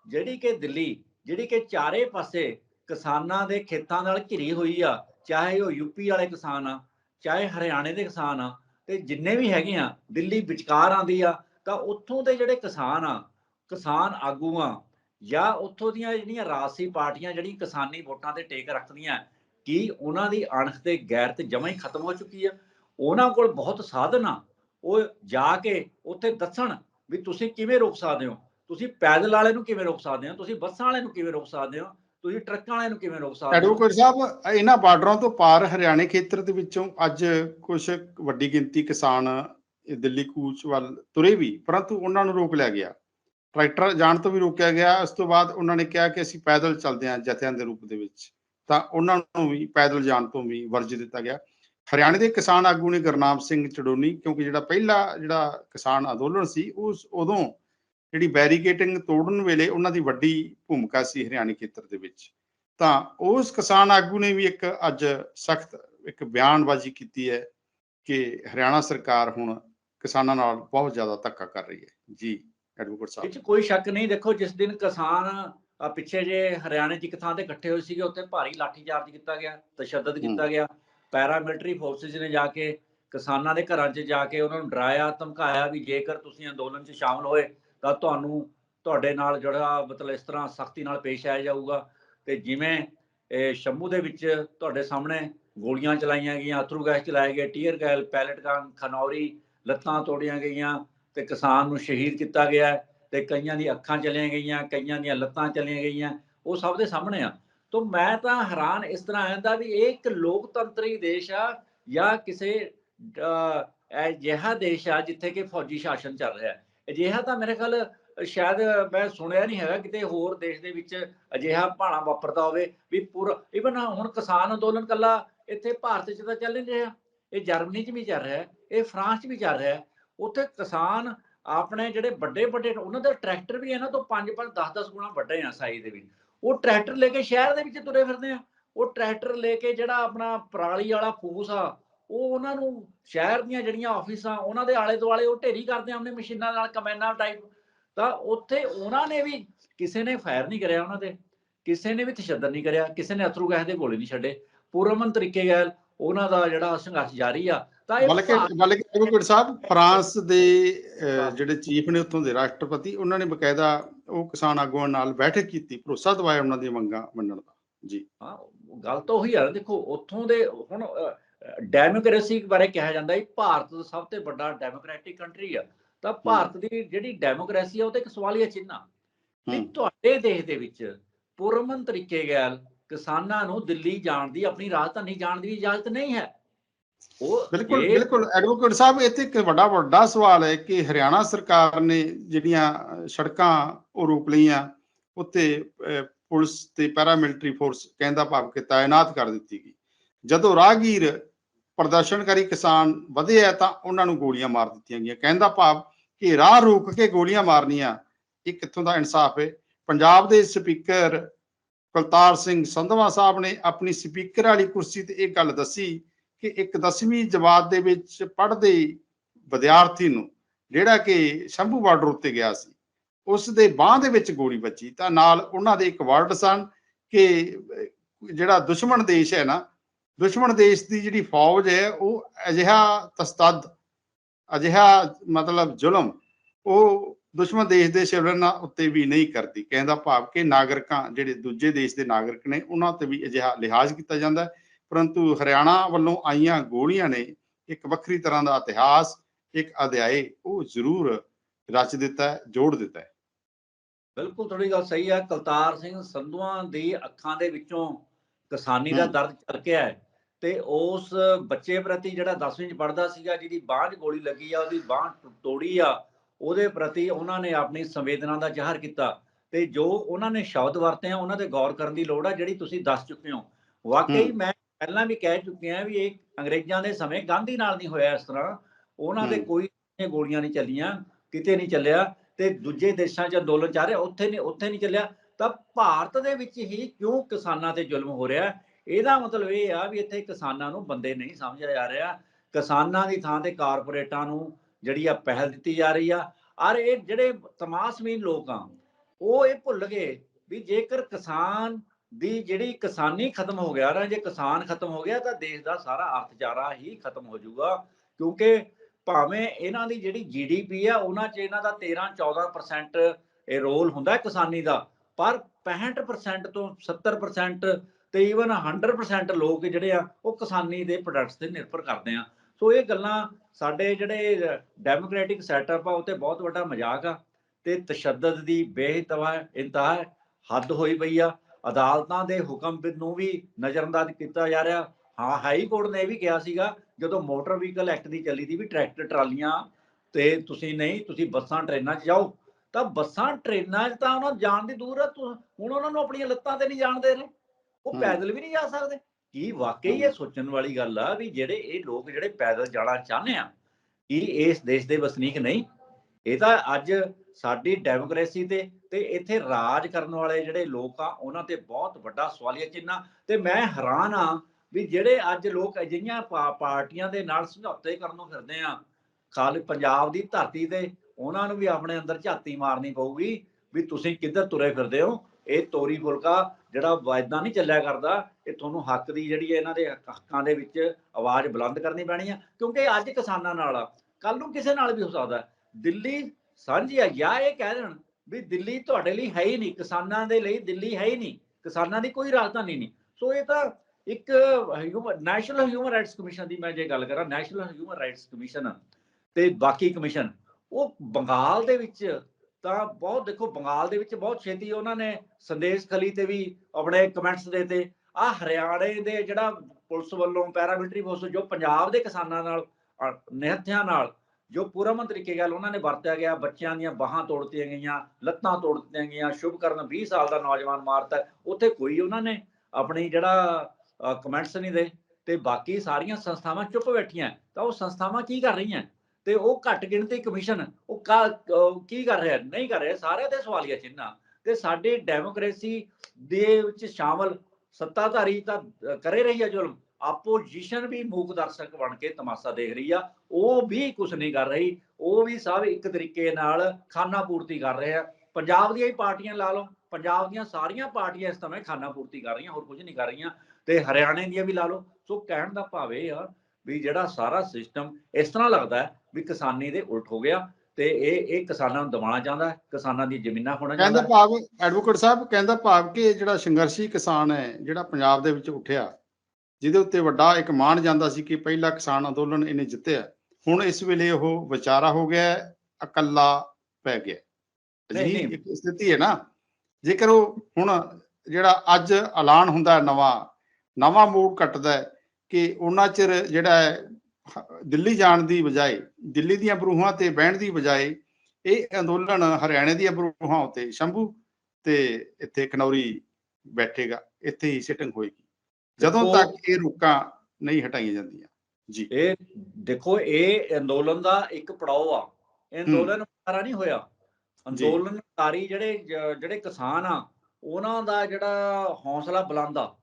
ਜਿਹੜੀ ਕਿ ਦਿੱਲੀ, ਜਿਹੜੀ ਕਿ ਚਾਰੇ ਪਾਸੇ ਕਿਸਾਨਾਂ ਦੇ ਖੇਤਾਂ ਨਾਲ ਘਿਰੀ ਹੋਈ ਆ, ਚਾਹੇ ਉਹ ਯੂਪੀ ਵਾਲੇ ਕਿਸਾਨ ਆ, ਚਾਹੇ ਹਰਿਆਣੇ ਦੇ ਕਿਸਾਨ ਆ, ਤੇ ਜਿੰਨੇ ਵੀ ਹੈਗੇ ਆ, ਦਿੱਲੀ ਵਿਚਕਾਰ ਆਂਦੀ ਆ, ਤਾਂ ਉੱਥੋਂ ਦੇ ਜਿਹੜੇ ਕਿਸਾਨ ਆ, ਕਿਸਾਨ ਆਗੂ ਆ, ਜਾਂ ਉੱਥੋਂ ਦੀਆਂ ਜਿਹੜੀਆਂ ਰਾਜਸੀ ਪਾਰਟੀਆਂ, ਜਿਹੜੀਆਂ ਕਿਸਾਨੀ ਵੋਟਾਂ ਤੇ ਟੇਕ ਰੱਖਦੀਆਂ, ਕੀ ਉਹਨਾਂ ਦੀ ਅਣਖ ਤੇ ਗੈਰਤ ਜਮਾਂ ਹੀ ਖਤਮ ਹੋ ਚੁੱਕੀ ਆ? ਉਹਨਾਂ ਕੋਲ ਬਹੁਤ ਸਾਧਨ ਆ, ਉਹ ਜਾ ਕੇ ਉੱਥੇ ਦੱਸਣ ਵੀ ਤੁਸੀਂ ਕਿਵੇਂ ਰੋਕ ਸਕਦੇ ਹੋ? ਤੁਸੀਂ ਪੈਦਲ ਵਾਲੇ ਨੂੰ ਕਿਵੇਂ ਰੋਕ ਸਕਦੇ ਹੋ? ਤੁਸੀਂ ਬੱਸਾਂ ਵਾਲੇ ਨੂੰ ਕਿਵੇਂ ਰੋਕ ਸਕਦੇ ਹੋ? ਤੁਸੀਂ ਟਰੱਕਾਂ ਵਾਲਿਆਂ ਨੂੰ ਕਿਵੇਂ ਰੋਕ ਸਕਦੇ ਐਡਵੋਕੇਟ ਸਾਹਿਬ, ਇਹਨਾਂ ਬਾਰਡਰਾਂ ਤੋਂ ਪਾਰ ਹਰਿਆਣੇ ਖੇਤਰ ਦੇ ਵਿੱਚੋਂ ਅੱਜ ਕੁਝ ਵੱਡੀ ਗਿਣਤੀ ਕਿਸਾਨ ਦਿੱਲੀ ਕੂਚ ਵੱਲ ਤੁਰੇ ਵੀ, ਪਰੰਤੂ ਉਹਨਾਂ ਨੂੰ ਰੋਕ ਲਿਆ ਗਿਆ। ਟਰੈਕਟਰ ਜਾਣ ਤੋਂ ਵੀ ਰੋਕਿਆ ਗਿਆ ਉਸ ਤੋਂ ਬਾਅਦ ਉਹਨਾਂ ਨੇ ਕਿਹਾ ਕਿ ਅਸੀਂ ਪੈਦਲ ਚੱਲਦੇ ਹਾਂ ਜਥਿਆਂ ਦੇ ਰੂਪ ਦੇ ਵਿੱਚ। ਤਾਂ ਉਹਨਾਂ ਨੂੰ ਵੀ ਪੈਦਲ ਜਾਣ ਤੋਂ ਵੀ ਵਰਜ ਦਿੱਤਾ ਗਿਆ। ਹਰਿਆਣੇ ਦੇ ਕਿਸਾਨ ਆਗੂ ਨੇ ਗੁਰਨਾਮ ਸਿੰਘ ਚੜੋਨੀ, ਕਿਉਂਕਿ ਜਿਹੜਾ ਪਹਿਲਾ ਜਿਹੜਾ ਕਿਸਾਨ ਅੰਦੋਲਨ ਸੀ, ਉਸ ਉਦੋਂ ਜਿਹੜੀ ਬੈਰੀਕੇਟਿੰਗ ਤੋੜਨ ਵੇਲੇ ਉਹਨਾਂ ਦੀ ਵੱਡੀ ਭੂਮਿਕਾ ਸੀ ਹਰਿਆਣੇ ਖੇਤਰ ਦੇ ਵਿੱਚ। ਤਾਂ ਉਸ ਕਿਸਾਨ ਆਗੂ ਨੇ ਵੀ ਇੱਕ ਅੱਜ ਸਖਤ ਇੱਕ ਬਿਆਨਬਾਜ਼ੀ ਕੀਤੀ ਹੈ ਕਿ ਹਰਿਆਣਾ ਸਰਕਾਰ ਹੁਣ ਕਿਸਾਨਾਂ ਨਾਲ ਬਹੁਤ ਜ਼ਿਆਦਾ ਧੱਕਾ ਕਰ ਰਹੀ ਹੈ। ਜੀ ਐਡਵੋਕੇਟ ਇਹ ਸਾਹਿਬ। 'ਚ ਕੋਈ ਸ਼ੱਕ ਨਹੀਂ ਦੇਖੋ ਜਿਸ ਦਿਨ ਕਿਸਾਨ ਪਿੱਛੇ ਜੇ ਹਰਿਆਣੇ 'ਚ ਇੱਕ ਥਾਂ ਤੇ ਇਕੱਠੇ ਹੋਏ ਸੀਗੇ ਉੱਥੇ ਭਾਰੀ ਲਾਠੀਚਾਰਜ ਕੀਤਾ ਗਿਆ ਤਸ਼ੱਦਦ ਕੀਤਾ ਗਿਆ। ਪੈਰਾਮਿਲਟਰੀ ਫੋਰਸਿਸ ਨੇ ਜਾ ਕੇ ਕਿਸਾਨਾਂ ਦੇ ਘਰਾਂ 'ਚ ਜਾ ਕੇ ਉਹਨਾਂ ਨੂੰ ਡਰਾਇਆ ਧਮਕਾਇਆ ਵੀ ਜੇਕਰ ਤੁਸੀਂ ਅੰਦੋਲਨ 'ਚ ਸ਼ਾਮਲ ਹੋਏ ਤਾਂ ਤੁਹਾਨੂੰ ਤੁਹਾਡੇ ਨਾਲ ਜਿਹੜਾ ਮਤਲਬ ਇਸ ਤਰ੍ਹਾਂ ਸਖਤੀ ਨਾਲ ਪੇਸ਼ ਆਇਆ ਜਾਊਗਾ। ਤੇ ਜਿਵੇਂ ਇਹ ਸ਼ੰਭੂ ਦੇ ਵਿੱਚ ਤੁਹਾਡੇ ਸਾਹਮਣੇ ਗੋਲੀਆਂ ਚਲਾਈਆਂ ਗਈਆਂ, ਅਥਰੂ ਗੈਸ ਚਲਾਏ ਗਏ, tear gas pellet gun, Khanauri, ਲੱਤਾਂ ਤੋੜੀਆਂ ਗਈਆਂ ਤੇ ਕਿਸਾਨ ਨੂੰ ਸ਼ਹੀਦ ਕੀਤਾ ਗਿਆ ਹੈ ਤੇ ਕਈਆਂ ਦੀ ਅੱਖਾਂ ਚਲੀਆਂ ਗਈਆਂ, ਕਈਆਂ ਦੀਆਂ ਲੱਤਾਂ ਚਲੀਆਂ ਗਈਆਂ, ਉਹ ਸਭ ਦੇ ਸਾਹਮਣੇ ਆ। ਤੋਂ ਮੈਂ ਤਾਂ ਹੈਰਾਨ ਇਸ ਤਰ੍ਹਾਂ ਆਂਦਾ ਵੀ ਇਹ ਇੱਕ ਲੋਕਤੰਤਰੀ ਦੇਸ਼ ਆ ਜਾਂ ਕਿਸੇ ਅਜਿਹਾ ਦੇਸ਼ ਆ ਜਿੱਥੇ ਕਿ ਫੌਜੀ ਸ਼ਾਸਨ ਚੱਲ ਰਿਹਾ ਹੈ। ਅਜਿਹਾ ਤਾਂ ਮੇਰੇ ਖਿਆਲ, ਸ਼ਾਇਦ ਮੈਂ ਸੁਣਿਆ ਨਹੀਂ ਹੈਗਾ ਕਿਤੇ ਹੋਰ ਦੇਸ਼ ਦੇ ਵਿੱਚ ਅਜਿਹਾ ਭਾਣਾ ਵਾਪਰਦਾ ਹੋਵੇ ਵੀ ਪੂਰਾ ਇਵਨ ਹੁਣ ਕਿਸਾਨ ਅੰਦੋਲਨ ਕੱਲਾ ਇੱਥੇ ਭਾਰਤ 'ਚ ਤਾਂ ਚੱਲ ਨਹੀਂ ਰਿਹਾ। ਇਹ ਜਰਮਨੀ 'ਚ ਵੀ ਚੱਲ ਰਿਹਾ, ਇਹ ਫਰਾਂਸ 'ਚ ਵੀ ਚੱਲ ਰਿਹਾ। ਉੱਥੇ ਕਿਸਾਨ ਆਪਣੇ ਜਿਹੜੇ ਵੱਡੇ ਵੱਡੇ, ਉਹਨਾਂ ਦਾ ਟਰੈਕਟਰ ਵੀ ਇਹਨਾਂ ਤੋਂ 5 5 10 10 ਗੁਣਾ ਵੱਡੇ ਆ ਸਾਈਜ਼ ਦੇ ਵਿੱਚ। ਉਹ ਟਰੈਕਟਰ ਲੈ ਕੇ ਸ਼ਹਿਰ ਦੇ ਵਿੱਚ ਤੁਰੇ ਫਿਰਦੇ ਆ। ਉਹ ਟਰੈਕਟਰ ਲੈ ਕੇ ਜਿਹੜਾ ਆਪਣਾ ਪਰਾਲੀ ਵਾਲਾ ਫੂਸ ਆ ਉਹ ਉਹਨਾਂ ਨੂੰ ਸ਼ਹਿਰ ਦੀਆਂ ਜਿਹੜੀਆਂ ਆਫਿਸਾਂ ਉਹਨਾਂ ਦੇ ਆਲੇ ਦੁਆਲੇ ਉਹ ਢੇਰੀ ਕਰਦੇ ਆਪਣੇ ਮਸ਼ੀਨਾਂ ਨਾਲ ਕਮੈਨਾ ਟਾਈਪ ਤਾਂ ਉੱਥੇ ਉਹਨਾਂ ਨੇ ਵੀ ਕਿਸੇ ਨੇ ਫਾਇਰ ਨਹੀਂ ਕਰਿਆ ਉਹਨਾਂ ਤੇ। ਕਿਸੇ ਨੇ ਵੀ ਤਸ਼ੱਦਦ ਨਹੀਂ ਕਰਿਆ ਕਿਸੇ ਨੇ ਅਥਰੂ ਗੈਸ ਦੇ ਗੋਲੇ ਨਹੀਂ ਛੱਡੇ। ਪੂਰਮਨ ਤਰੀਕੇ ਨਾਲ ਉਹਨਾਂ ਦਾ ਜਿਹੜਾ ਸੰਘਰਸ਼ ਜਾਰੀ ਆ ਤਾਂ ਇਹ ਬਲਕਿ ਬਲਕਿ ਐਡਵੋਕੇਟ ਸਾਹਿਬ ਫਰਾਂਸ ਦੇ। ਜਿਹੜੇ ਚੀਫ ਨੇ ਉੱਥੋਂ ਦੇ ਰਾਸ਼ਟਰਪਤੀ ਉਹਨਾਂ ਨੇ ਬਕਾਇਦਾ ਉਹ ਕਿਸਾਨ ਆਗੂਆਂ ਨਾਲ ਬੈਠਕ ਕੀਤੀ ਭਰੋਸਾ ਦਿਵਾਇਆ ਉਹਨਾਂ ਦੀਆਂ ਮੰਗਾਂ ਮੰਨਣ ਦਾ। ਜੀ। ਹਾਂ ਗੱਲ ਤਾਂ ਉਹੀ ਆ ਦੇਖੋ ਉੱਥੋਂ ਦੇ ਹੁਣ ਡੈਮੋਕ੍ਰੇਸੀ ਬਾਰੇ ਕਿਹਾ ਜਾਂਦਾ ਹੈ ਭਾਰਤ ਦਾ ਸਭ ਤੋਂ ਵੱਡਾ ਡੈਮੋਕ੍ਰੈਟਿਕ ਕੰਟਰੀ ਆ। ਤਾਂ ਭਾਰਤ ਦੀ ਜਿਹੜੀ ਡੈਮੋਕ੍ਰੇਸੀ ਆ ਉਹ ਤੇ ਇੱਕ ਸਵਾਲੀਆ ਚਿੰਨ੍ਹ ਆ। ਵੀ। ਤੁਹਾਡੇ ਦੇਸ਼ ਦੇ ਵਿੱਚ ਪੁਰਮਨ ਤਰੀਕੇ ਨਾਲ ਕਿਸਾਨਾਂ ਨੂੰ ਦਿੱਲੀ ਜਾਣ ਦੀ ਆਪਣੀ ਰਾਜਧਾਨੀ ਜਾਣ ਦੀ ਇਜਾਜ਼ਤ ਨਹੀਂ ਹੈ? ਉਹ ਬਿਲਕੁਲ ਬਿਲਕੁਲ। ਐਡਵੋਕੇਟ ਸਾਹਿਬ ਇੱਥੇ ਇੱਕ ਵੱਡਾ ਵੱਡਾ ਸਵਾਲ ਹੈ ਕਿ ਹਰਿਆਣਾ ਸਰਕਾਰ ਨੇ ਜਿਹੜੀਆਂ ਸੜਕਾਂ ਉਹ ਰੋਕ ਲਈਆਂ ਉੱਤੇ ਅਹ, ਪੁਲਿਸ ਤੇ ਪੈਰਾਮਿਲਟਰੀ ਫੋਰਸ ਕਹਿੰਦਾ ਭਾਵ ਕਿ ਤਾਇਨਾਤ ਕਰ ਦਿੱਤੀ ਗਈ। ਜਦੋਂ ਰਾਹਗੀਰ ਪ੍ਰਦਰਸ਼ਨਕਾਰੀ ਕਿਸਾਨ ਵਧੇ ਆ ਤਾਂ ਉਹਨਾਂ ਨੂੰ ਗੋਲੀਆਂ ਮਾਰ ਦਿੱਤੀਆਂ ਗਈਆਂ। ਕਹਿੰਦਾ ਭਾਵ ਕਿ ਰਾਹ ਰੋਕ ਕੇ ਗੋਲੀਆਂ ਮਾਰਨੀਆਂ, ਇਹ ਕਿੱਥੋਂ ਦਾ ਇਨਸਾਫ ਹੈ ਪੰਜਾਬ ਦੇ ਸਪੀਕਰ ਕੁਲਤਾਰ ਸਿੰਘ ਸੰਧਵਾ ਸਾਹਿਬ ਨੇ ਆਪਣੀ ਸਪੀਕਰ ਵਾਲੀ ਕੁਰਸੀ ਤੇ ਇਹ ਗੱਲ ਦੱਸੀ ਕਿ ਇੱਕ ਦਸਵੀਂ ਜਮਾਤ ਦੇ ਵਿੱਚ ਪੜ੍ਹਦੇ ਵਿਦਿਆਰਥੀ ਨੂੰ ਜਿਹੜਾ ਕਿ ਸ਼ੰਭੂ ਬਾਰਡਰ ਉੱਤੇ ਗਿਆ ਸੀ, ਉਸ ਦੇ ਬਾਹ ਦੇ ਵਿੱਚ ਗੋਲੀ ਵੱਜੀ। ਤਾਂ ਨਾਲ ਉਹਨਾਂ ਦੇ ਇੱਕ ਵਰਡ ਸਨ ਕਿ ਜਿਹੜਾ ਦੁਸ਼ਮਣ ਦੇਸ਼ ਹੈ ਨਾ ਦੁਸ਼ਮਣ ਦੇਸ਼ ਦੀ ਜਿਹੜੀ ਫੌਜ ਹੈ ਉਹ ਅਜਿਹਾ ਤਸਤਦ ਅਜਿਹਾ ਮਤਲਬ ਜ਼ੁਲਮ ਉਹ ਦੁਸ਼ਮਣ ਦੇਸ਼ ਦੇ ਸਿਵਲਨਾਂ ਉੱਤੇ ਵੀ ਨਹੀਂ ਕਰਦੀ। ਕਹਿੰਦਾ ਭਾਵ ਕਿ ਨਾਗਰਿਕਾਂ ਜਿਹੜੇ ਦੂਜੇ ਦੇਸ਼ ਦੇ ਨਾਗਰਿਕ ਨੇ ਉਹਨਾਂ ਤੇ ਵੀ ਅਜਿਹਾ ਲਿਹਾਜ਼ ਕੀਤਾ ਜਾਂਦਾ ਹੈ। ਪਰੰਤੂ ਹਰਿਆਣਾ ਵੱਲੋਂ ਆਈਆਂ ਗੋਲੀਆਂ ਨੇ ਇੱਕ ਵੱਖਰੀ ਤਰ੍ਹਾਂ ਦਾ ਇਤਿਹਾਸ ਇੱਕ ਅਧਿਆਏ ਉਹ ਜ਼ਰੂਰ ਰਚ ਦਿੱਤਾ ਹੈ ਜੋੜ ਦਿੱਤਾ ਹੈ। ਬਿਲਕੁਲ ਤੁਹਾਡੀ ਗੱਲ ਸਹੀ ਹੈ। ਕਲਤਾਰ ਸਿੰਘ ਸੰਧੂਆਂ ਦੀ ਅੱਖਾਂ ਦੇ ਵਿੱਚੋਂ ਕਿਸਾਨੀ ਦਾ। ਦਰਦ ਝਲਕਿਆ ਹੈ। ਤੇ ਉਸ ਬੱਚੇ ਪ੍ਰਤੀ ਜਿਹੜਾ 10ਵੀਂ ਚ ਪੜਦਾ ਸੀਗਾ ਜਿਹਦੀ ਬਾਂਹ 'ਚ ਗੋਲੀ ਲੱਗੀ ਆ ਉਹਦੀ ਬਾਂਹ ਤੋੜੀ ਆ ਉਹਦੇ ਪ੍ਰਤੀ ਉਹਨਾਂ ਨੇ ਆਪਣੀ ਸੰਵੇਦਨਾ ਦਾ ਜ਼ਾਹਰ ਕੀਤਾ ਤੇ ਜੋ ਉਹਨਾਂ ਨੇ ਸ਼ਬਦ ਵਰਤੇ ਆ ਉਹਨਾਂ ਤੇ ਗੌਰ ਕਰਨ ਦੀ ਲੋੜ ਆ ਜਿਹੜੀ ਤੁਸੀਂ ਦੱਸ ਚੁੱਕੇ ਹੋ ਵਾਕਈ। ਮੈਂ ਪਹਿਲਾਂ ਵੀ ਕਹਿ ਚੁੱਕਿਆ ਵੀ ਇਹ ਅੰਗਰੇਜ਼ਾਂ ਦੇ ਸਮੇਂ ਗਾਂਧੀ ਨਾਲ ਨਹੀਂ ਹੋਇਆ ਇਸ ਤਰ੍ਹਾਂ ਉਹਨਾਂ ਦੇ। ਕੋਈ ਗੋਲੀਆਂ ਨਹੀਂ ਚੱਲੀਆਂ ਕਿਤੇ ਨਹੀਂ ਚੱਲਿਆ ਤੇ ਦੂਜੇ ਦੇਸ਼ਾਂ 'ਚ ਅੰਦੋਲਨ ਚੱਲ ਰਿਹਾ ਉੱਥੇ ਨਹੀਂ ਉੱਥੇ ਨਹੀਂ ਚੱਲਿਆ ਤਾਂ ਭਾਰਤ ਦੇ ਵਿੱਚ ਹੀ ਕਿਉਂ ਕਿਸਾਨਾਂ ਤੇ ਜ਼ੁਲਮ ਹੋ ਰਿਹਾ? ਇਹਦਾ ਮਤਲਬ ਇਹ ਆ ਵੀ ਇੱਥੇ ਕਿਸਾਨਾਂ ਨੂੰ ਬੰਦੇ ਨਹੀਂ ਸਮਝਿਆ ਜਾ ਰਿਹਾ। ਕਿਸਾਨਾਂ ਦੀ ਥਾਂ ਤੇ ਕਾਰਪੋਰੇਟਾਂ ਨੂੰ ਜਿਹੜੀ ਆ ਪਹਿਲ ਦਿੱਤੀ ਜਾ ਰਹੀ ਆ। ਔਰ ਇਹ ਜਿਹੜੇ ਤਮਾਸ਼ਬੀਨ ਲੋਕ ਆ, ਉਹ ਇਹ ਭੁੱਲ ਗਏ ਵੀ ਜੇਕਰ ਕਿਸਾਨ ਦੀ ਜਿਹੜੀ ਕਿਸਾਨੀ ਖਤਮ ਹੋ ਗਿਆ ਨਾ, ਜੇ ਕਿਸਾਨ ਖਤਮ ਹੋ ਗਿਆ ਤਾਂ ਦੇਸ਼ ਦਾ ਸਾਰਾ ਅਰਥਚਾਰਾ ਹੀ ਖਤਮ ਹੋ ਜਾਊਗਾ। ਕਿਉਂਕਿ ਭਾਵੇਂ ਇਹਨਾਂ ਦੀ ਜਿਹੜੀ ਜੀਡੀਪੀ ਆ, ਉਹਨਾਂ 'ਚ ਇਹਨਾਂ ਦਾ 13 14% ਇਹ ਰੋਲ ਹੁੰਦਾ ਕਿਸਾਨੀ ਦਾ, ਪਰ 65% ਤੋਂ 70% ਤੇ ਈਵਨ 100% ਲੋਕ ਜਿਹੜੇ ਆ, ਉਹ ਕਿਸਾਨੀ ਦੇ ਪ੍ਰੋਡਕਟਸ ਤੇ ਨਿਰਭਰ ਕਰਦੇ ਆ। ਸੋ ਇਹ ਗੱਲਾਂ ਸਾਡੇ ਜਿਹੜੇ ਡੈਮੋਕ੍ਰੈਟਿਕ ਸੈਟਅਪ ਆ, ਉਹ ਬਹੁਤ ਵੱਡਾ ਮਜ਼ਾਕ ਆ ਤੇ ਤਸ਼ੱਦਦ ਦੀ ਬੇਇੰਤਹਾ ਇੰਤਹਾ ਹੱਦ ਹੋਈ ਪਈ ਆ। ਅਦਾਲਤਾਂ ਦੇ ਹੁਕਮ ਨੂੰ ਵੀ ਨਜ਼ਰਅੰਦਾਜ਼ ਕੀਤਾ ਜਾ ਰਿਹਾ। ਹਾਂ, ਹਾਈ ਕੋਰਟ ਨੇ ਇਹ ਵੀ ਕਿਹਾ ਸੀਗਾ, ਜਦੋਂ ਮੋਟਰ ਵਹੀਕਲ ਐਕਟ ਦੀ ਚੱਲੀ ਦੀ ਵੀ ਟਰੈਕਟਰ, ਟਰਾਲੀਆਂ ਤੇ ਤੁਸੀਂ ਨਹੀਂ, ਤੁਸੀਂ ਬੱਸਾਂ, ਟ੍ਰੇਨਾਂ 'ਚ ਜਾਓ। ਤਾਂ ਬੱਸਾਂ, ਟ੍ਰੇਨਾਂ 'ਚ ਤਾਂ ਉਹਨਾਂ ਨੂੰ ਜਾਣ ਦੀ ਦੂਰ ਆ ਹੁਣ ਉਹਨਾਂ ਨੂੰ ਆਪਣੀਆਂ ਲੱਤਾਂ ਤੇ ਨਹੀਂ ਜਾਣ ਦੇ ਰਹੇ। ਉਹ। ਪੈਦਲ ਵੀ ਨਹੀਂ ਜਾ ਸਕਦੇ। ਕੀ ਵਾਕਈ ਇਹ ਸੋਚਣ ਵਾਲੀ ਗੱਲ ਆ ਵੀ ਜਿਹੜੇ ਇਹ ਲੋਕ ਜਿਹੜੇ ਪੈਦਲ ਜਾਣਾ ਚਾਹੁੰਦੇ ਆ ਕੀ ਇਸ ਦੇਸ਼ ਦੇ ਵਸਨੀਕ ਨਹੀਂ? ਇਹ ਤਾਂ ਅੱਜ ਸਾਡੀ ਡੈਮੋਕ੍ਰੇਸੀ ਤੇ ਤੇ ਇੱਥੇ ਰਾਜ ਕਰਨ ਵਾਲੇ ਜਿਹੜੇ ਲੋਕ ਆ ਉਹਨਾਂ ਤੇ ਬਹੁਤ ਵੱਡਾ ਸਵਾਲੀਆ ਚਿੰਨ੍ਹ ਤੇ ਮੈਂ ਹੈਰਾਨ ਆ ਵੀ ਜਿਹੜੇ ਅੱਜ ਲੋਕ ਅਜਿਹੀਆਂ ਪਾਰਟੀਆਂ ਦੇ ਨਾਲ ਸਮਝੌਤੇ ਕਰਨ ਨੂੰ ਫਿਰਦੇ ਆ ਖਾਲੀ ਪੰਜਾਬ ਦੀ ਧਰਤੀ ਤੇ ਉਹਨਾਂ ਨੂੰ ਵੀ ਆਪਣੇ ਅੰਦਰ ਝਾਤੀ ਮਾਰਨੀ ਪਊਗੀ ਵੀ ਤੁਸੀਂ ਕਿੱਧਰ ਤੁਰੇ ਫਿਰਦੇ ਹੋ? ਇਹ ਤੋਰੀ ਫੁਲਕਾ ਜਿਹੜਾ ਵਾਇਦਾ ਨਹੀਂ ਚੱਲਿਆ ਕਰਦਾ, ਇਹ ਤੁਹਾਨੂੰ ਹੱਕ ਦੀ ਜਿਹੜੀ ਹੈ ਇਹਨਾਂ ਦੇ ਹੱਕਾਂ ਦੇ ਵਿੱਚ ਆਵਾਜ਼ ਬੁਲੰਦ ਕਰਨੀ ਪੈਣੀ ਆ, ਕਿਉਂਕਿ ਅੱਜ ਕਿਸਾਨਾਂ ਨਾਲ ਆ ਕੱਲ ਨੂੰ ਕਿਸੇ ਨਾਲ ਵੀ ਹੋ ਸਕਦਾ ਦਿੱਲੀ ਸਾਂਝੀ ਆ, ਜਾਂ ਇਹ ਕਹਿ ਦੇਣ ਵੀ ਦਿੱਲੀ ਤੁਹਾਡੇ ਲਈ ਹੈ ਹੀ ਨਹੀਂ, ਕਿਸਾਨਾਂ ਦੇ ਲਈ ਦਿੱਲੀ ਹੈ ਹੀ ਨਹੀਂ, ਕਿਸਾਨਾਂ ਦੀ ਕੋਈ ਰਾਜਧਾਨੀ ਨਹੀਂ। ਸੋ ਇਹ ਤਾਂ ਇੱਕ ਨੈਸ਼ਨਲ ਹਿਊਮਨ ਰਾਈਟਸ ਕਮਿਸ਼ਨ ਦੀ ਮੈਂ ਜੇ ਗੱਲ ਕਰਾਂ, ਨੈਸ਼ਨਲ ਹਿਊਮਨ ਰਾਈਟਸ ਕਮਿਸ਼ਨ ਤੇ ਬਾਕੀ ਕਮਿਸ਼ਨ, ਉਹ ਬੰਗਾਲ ਦੇ ਵਿੱਚ ਤਾਂ ਬਹੁਤ ਦੇਖੋ ਬੰਗਾਲ ਦੇ ਵਿੱਚ ਬਹੁਤ ਛੇਤੀ ਉਹਨਾਂ ਨੇ ਸੰਦੇਸ਼ ਖਲੀ ਤੇ ਵੀ ਆਪਣੇ ਕਮੈਂਟਸ ਦੇ ਤੇ ਆ ਹਰਿਆਣੇ ਦੇ ਜਿਹੜਾ ਪੁਲਿਸ ਵੱਲੋਂ ਪੈਰਾਮਿਲਟਰੀ ਫੋਰਸ ਜੋ ਪੰਜਾਬ ਦੇ ਕਿਸਾਨਾਂ ਨਾਲ ਨਿਹੱਥਿਆਂ ਨਾਲ ਜੋ ਪੂਰਮਨ ਤਰੀਕੇ ਗੱਲ ਉਹਨਾਂ ਨੇ ਵਰਤਿਆ ਗਿਆ, ਬੱਚਿਆਂ ਦੀਆਂ ਬਾਹਾਂ ਤੋੜਤੀਆਂ ਗਈਆਂ, ਲੱਤਾਂ ਤੋੜ ਦਿੱਤੀਆਂ ਗਈਆਂ, ਸ਼ੁਭਕਰਨ 20 ਸਾਲ ਦਾ ਨੌਜਵਾਨ ਮਾਰਤਾ ਉੱਥੇ ਕੋਈ ਉਹਨਾਂ ਨੇ ਆਪਣੀ ਜਿਹੜਾ ਕਮੈਂਟਸ ਨਹੀਂ ਦੇ ਤੇ ਬਾਕੀ ਸਾਰੀਆਂ ਸੰਸਥਾਵਾਂ ਚੁੱਪ ਬੈਠੀਆਂ, ਤਾਂ ਉਹ ਸੰਸਥਾਵਾਂ ਕੀ ਕਰ ਰਹੀਆਂ? ਤੇ ਉਹ ਘੱਟ ਗਿਣਤੀ ਕਮਿਸ਼ਨ, ਉਹ ਕੀ ਕਰ ਰਿਹਾ? ਨਹੀਂ ਕਰ ਰਿਹਾ। ਸਾਰਿਆਂ ਦੇ ਸਵਾਲੀਆ ਚਿੰਨ੍ਹਾਂ ਤੇ ਸਾਡੇ ਡੈਮੋਕ੍ਰੇਸੀ ਦੇ ਵਿੱਚ ਸ਼ਾਮਲ ਸੱਤਾਧਾਰੀ ਤਾਂ ਕਰੇ ਰਹੀ ਹੈ ਜ਼ੁਲਮ। ਆਪੋਜੀਸ਼ਨ ਵੀ ਮੂਕ ਦਰਸ਼ਕ ਬਣ ਕੇ ਤਮਾਸ਼ਾ ਦੇਖ ਰਹੀ ਆ। ਉਹ ਵੀ ਕੁਝ ਨਹੀਂ ਕਰ ਰਹੀ। ਉਹ ਵੀ ਸਭ ਇੱਕ ਤਰੀਕੇ ਨਾਲ ਖਾਨਾ ਪੂਰਤੀ ਕਰ ਰਹੇ ਆ। ਪੰਜਾਬ ਦੀਆਂ ਹੀ ਪਾਰਟੀਆਂ ਲਾ ਲਓ। ਪੰਜਾਬ ਦੀਆਂ ਸਾਰੀਆਂ ਪਾਰਟੀਆਂ ਇਸ ਸਮੇਂ ਖਾਨਾ ਪੂਰਤੀ ਕਰ ਰਹੀਆਂ, ਹੋਰ ਕੁਝ ਨਹੀਂ ਕਰ ਰਹੀਆਂ। ਤੇ ਹਰਿਆਣੇ ਦੀਆਂ ਵੀ ਲਾ ਲਓ। ਸੋ ਕਹਿਣ ਦਾ ਭਾਵ ਇਹ ਆ ਵੀ ਜਿਹੜਾ ਸਾਰਾ ਸਿਸਟਮ ਇਸ ਤਰ੍ਹਾਂ ਲੱਗਦਾ ਵੀ ਕਿਸਾਨੀ ਦੇ ਉਲਟ ਹੋ ਗਿਆ ਤੇ ਇਹ ਇਹ ਕਿਸਾਨਾਂ ਨੂੰ ਦਬਾਉਣਾ ਚਾਹੁੰਦਾ ਕਿਸਾਨਾਂ ਦੀ ਜ਼ਮੀਨਾਂ ਖੋਣਾ ਕਹਿੰਦਾ ਚਾਹੁੰਦਾ ਹੈ। ਭਾਵ ਐਡਵੋਕੇਟ ਸਾਹਿਬ ਕਹਿੰਦਾ ਭਾਵ ਕਿ ਜਿਹੜਾ ਸੰਘਰਸ਼ੀ ਕਿਸਾਨ ਹੈ ਜਿਹੜਾ ਪੰਜਾਬ ਦੇ ਵਿੱਚ ਉੱਠਿਆ ਜਿਹਦੇ ਉੱਤੇ ਵੱਡਾ ਇੱਕ ਮਾਣ ਜਾਂਦਾ ਸੀ ਕਿ ਪਹਿਲਾ ਕਿਸਾਨ ਅੰਦੋਲਨ ਇਹਨੇ ਜਿੱਤਿਆ ਹੁਣ ਇਸ ਵੇਲੇ ਉਹ ਵਿਚਾਰਾ ਹੋ ਗਿਆ ਇਕੱਲਾ ਪੈ ਗਿਆ ਅਜਿਹੀ। ਇੱਕ ਸਥਿਤੀ ਹੈ ਨਾ ਜੇਕਰ ਉਹ ਹੁਣ ਜਿਹੜਾ ਅੱਜ ਐਲਾਨ ਹੁੰਦਾ ਨਵਾਂ ਨਵਾਂ ਮੂਡ ਕੱਟਦਾ ਹੈ ਕਿ ਉਹਨਾਂ ਚਿਰ ਜਿਹੜਾ ਹੈ ਦਿੱਲੀ ਜਾਣ ਦੀ ਬਜਾਏ ਦਿੱਲੀ ਦੀਆਂ ਬਰੂਹਾਂ ਤੇ ਬਹਿਣ ਦੀ ਬਜਾਏ ਇਹ ਅੰਦੋਲਨ ਹਰਿਆਣੇ ਦੀਆਂ ਬਰੂਹਾਂ ਉੱਤੇ ਸ਼ੰਭੂ ਤੇ ਇੱਥੇ ਖਨੌਰੀ ਬੈਠੇਗਾ ਇੱਥੇ ਹੀ ਸਿਟਿੰਗ ਹੋਏਗੀ। ਜਦੋਂ ਤੱਕ ਇਹ ਰੁਕਾਂ ਨਹੀਂ ਹਟਾਈਆਂ ਜਾਂਦੀਆਂ ਜੀ। ਇਹ ਦੇਖੋ ਇਹ ਅੰਦੋਲਨ ਦਾ ਇੱਕ ਪੜਾਅ ਆ। ਇਹ ਅੰਦੋਲਨ ਸਾਰਾ ਨਹੀਂ ਹੋਇਆ। ਅੰਦੋਲਨਕਾਰੀ ਜਿਹੜੇ ਜਿਹੜੇ ਕਿਸਾਨ ਆ ਉਹਨਾਂ ਦਾ ਜਿਹੜਾ ਹੌਸਲਾ ਬੁਲੰਦ ਆ।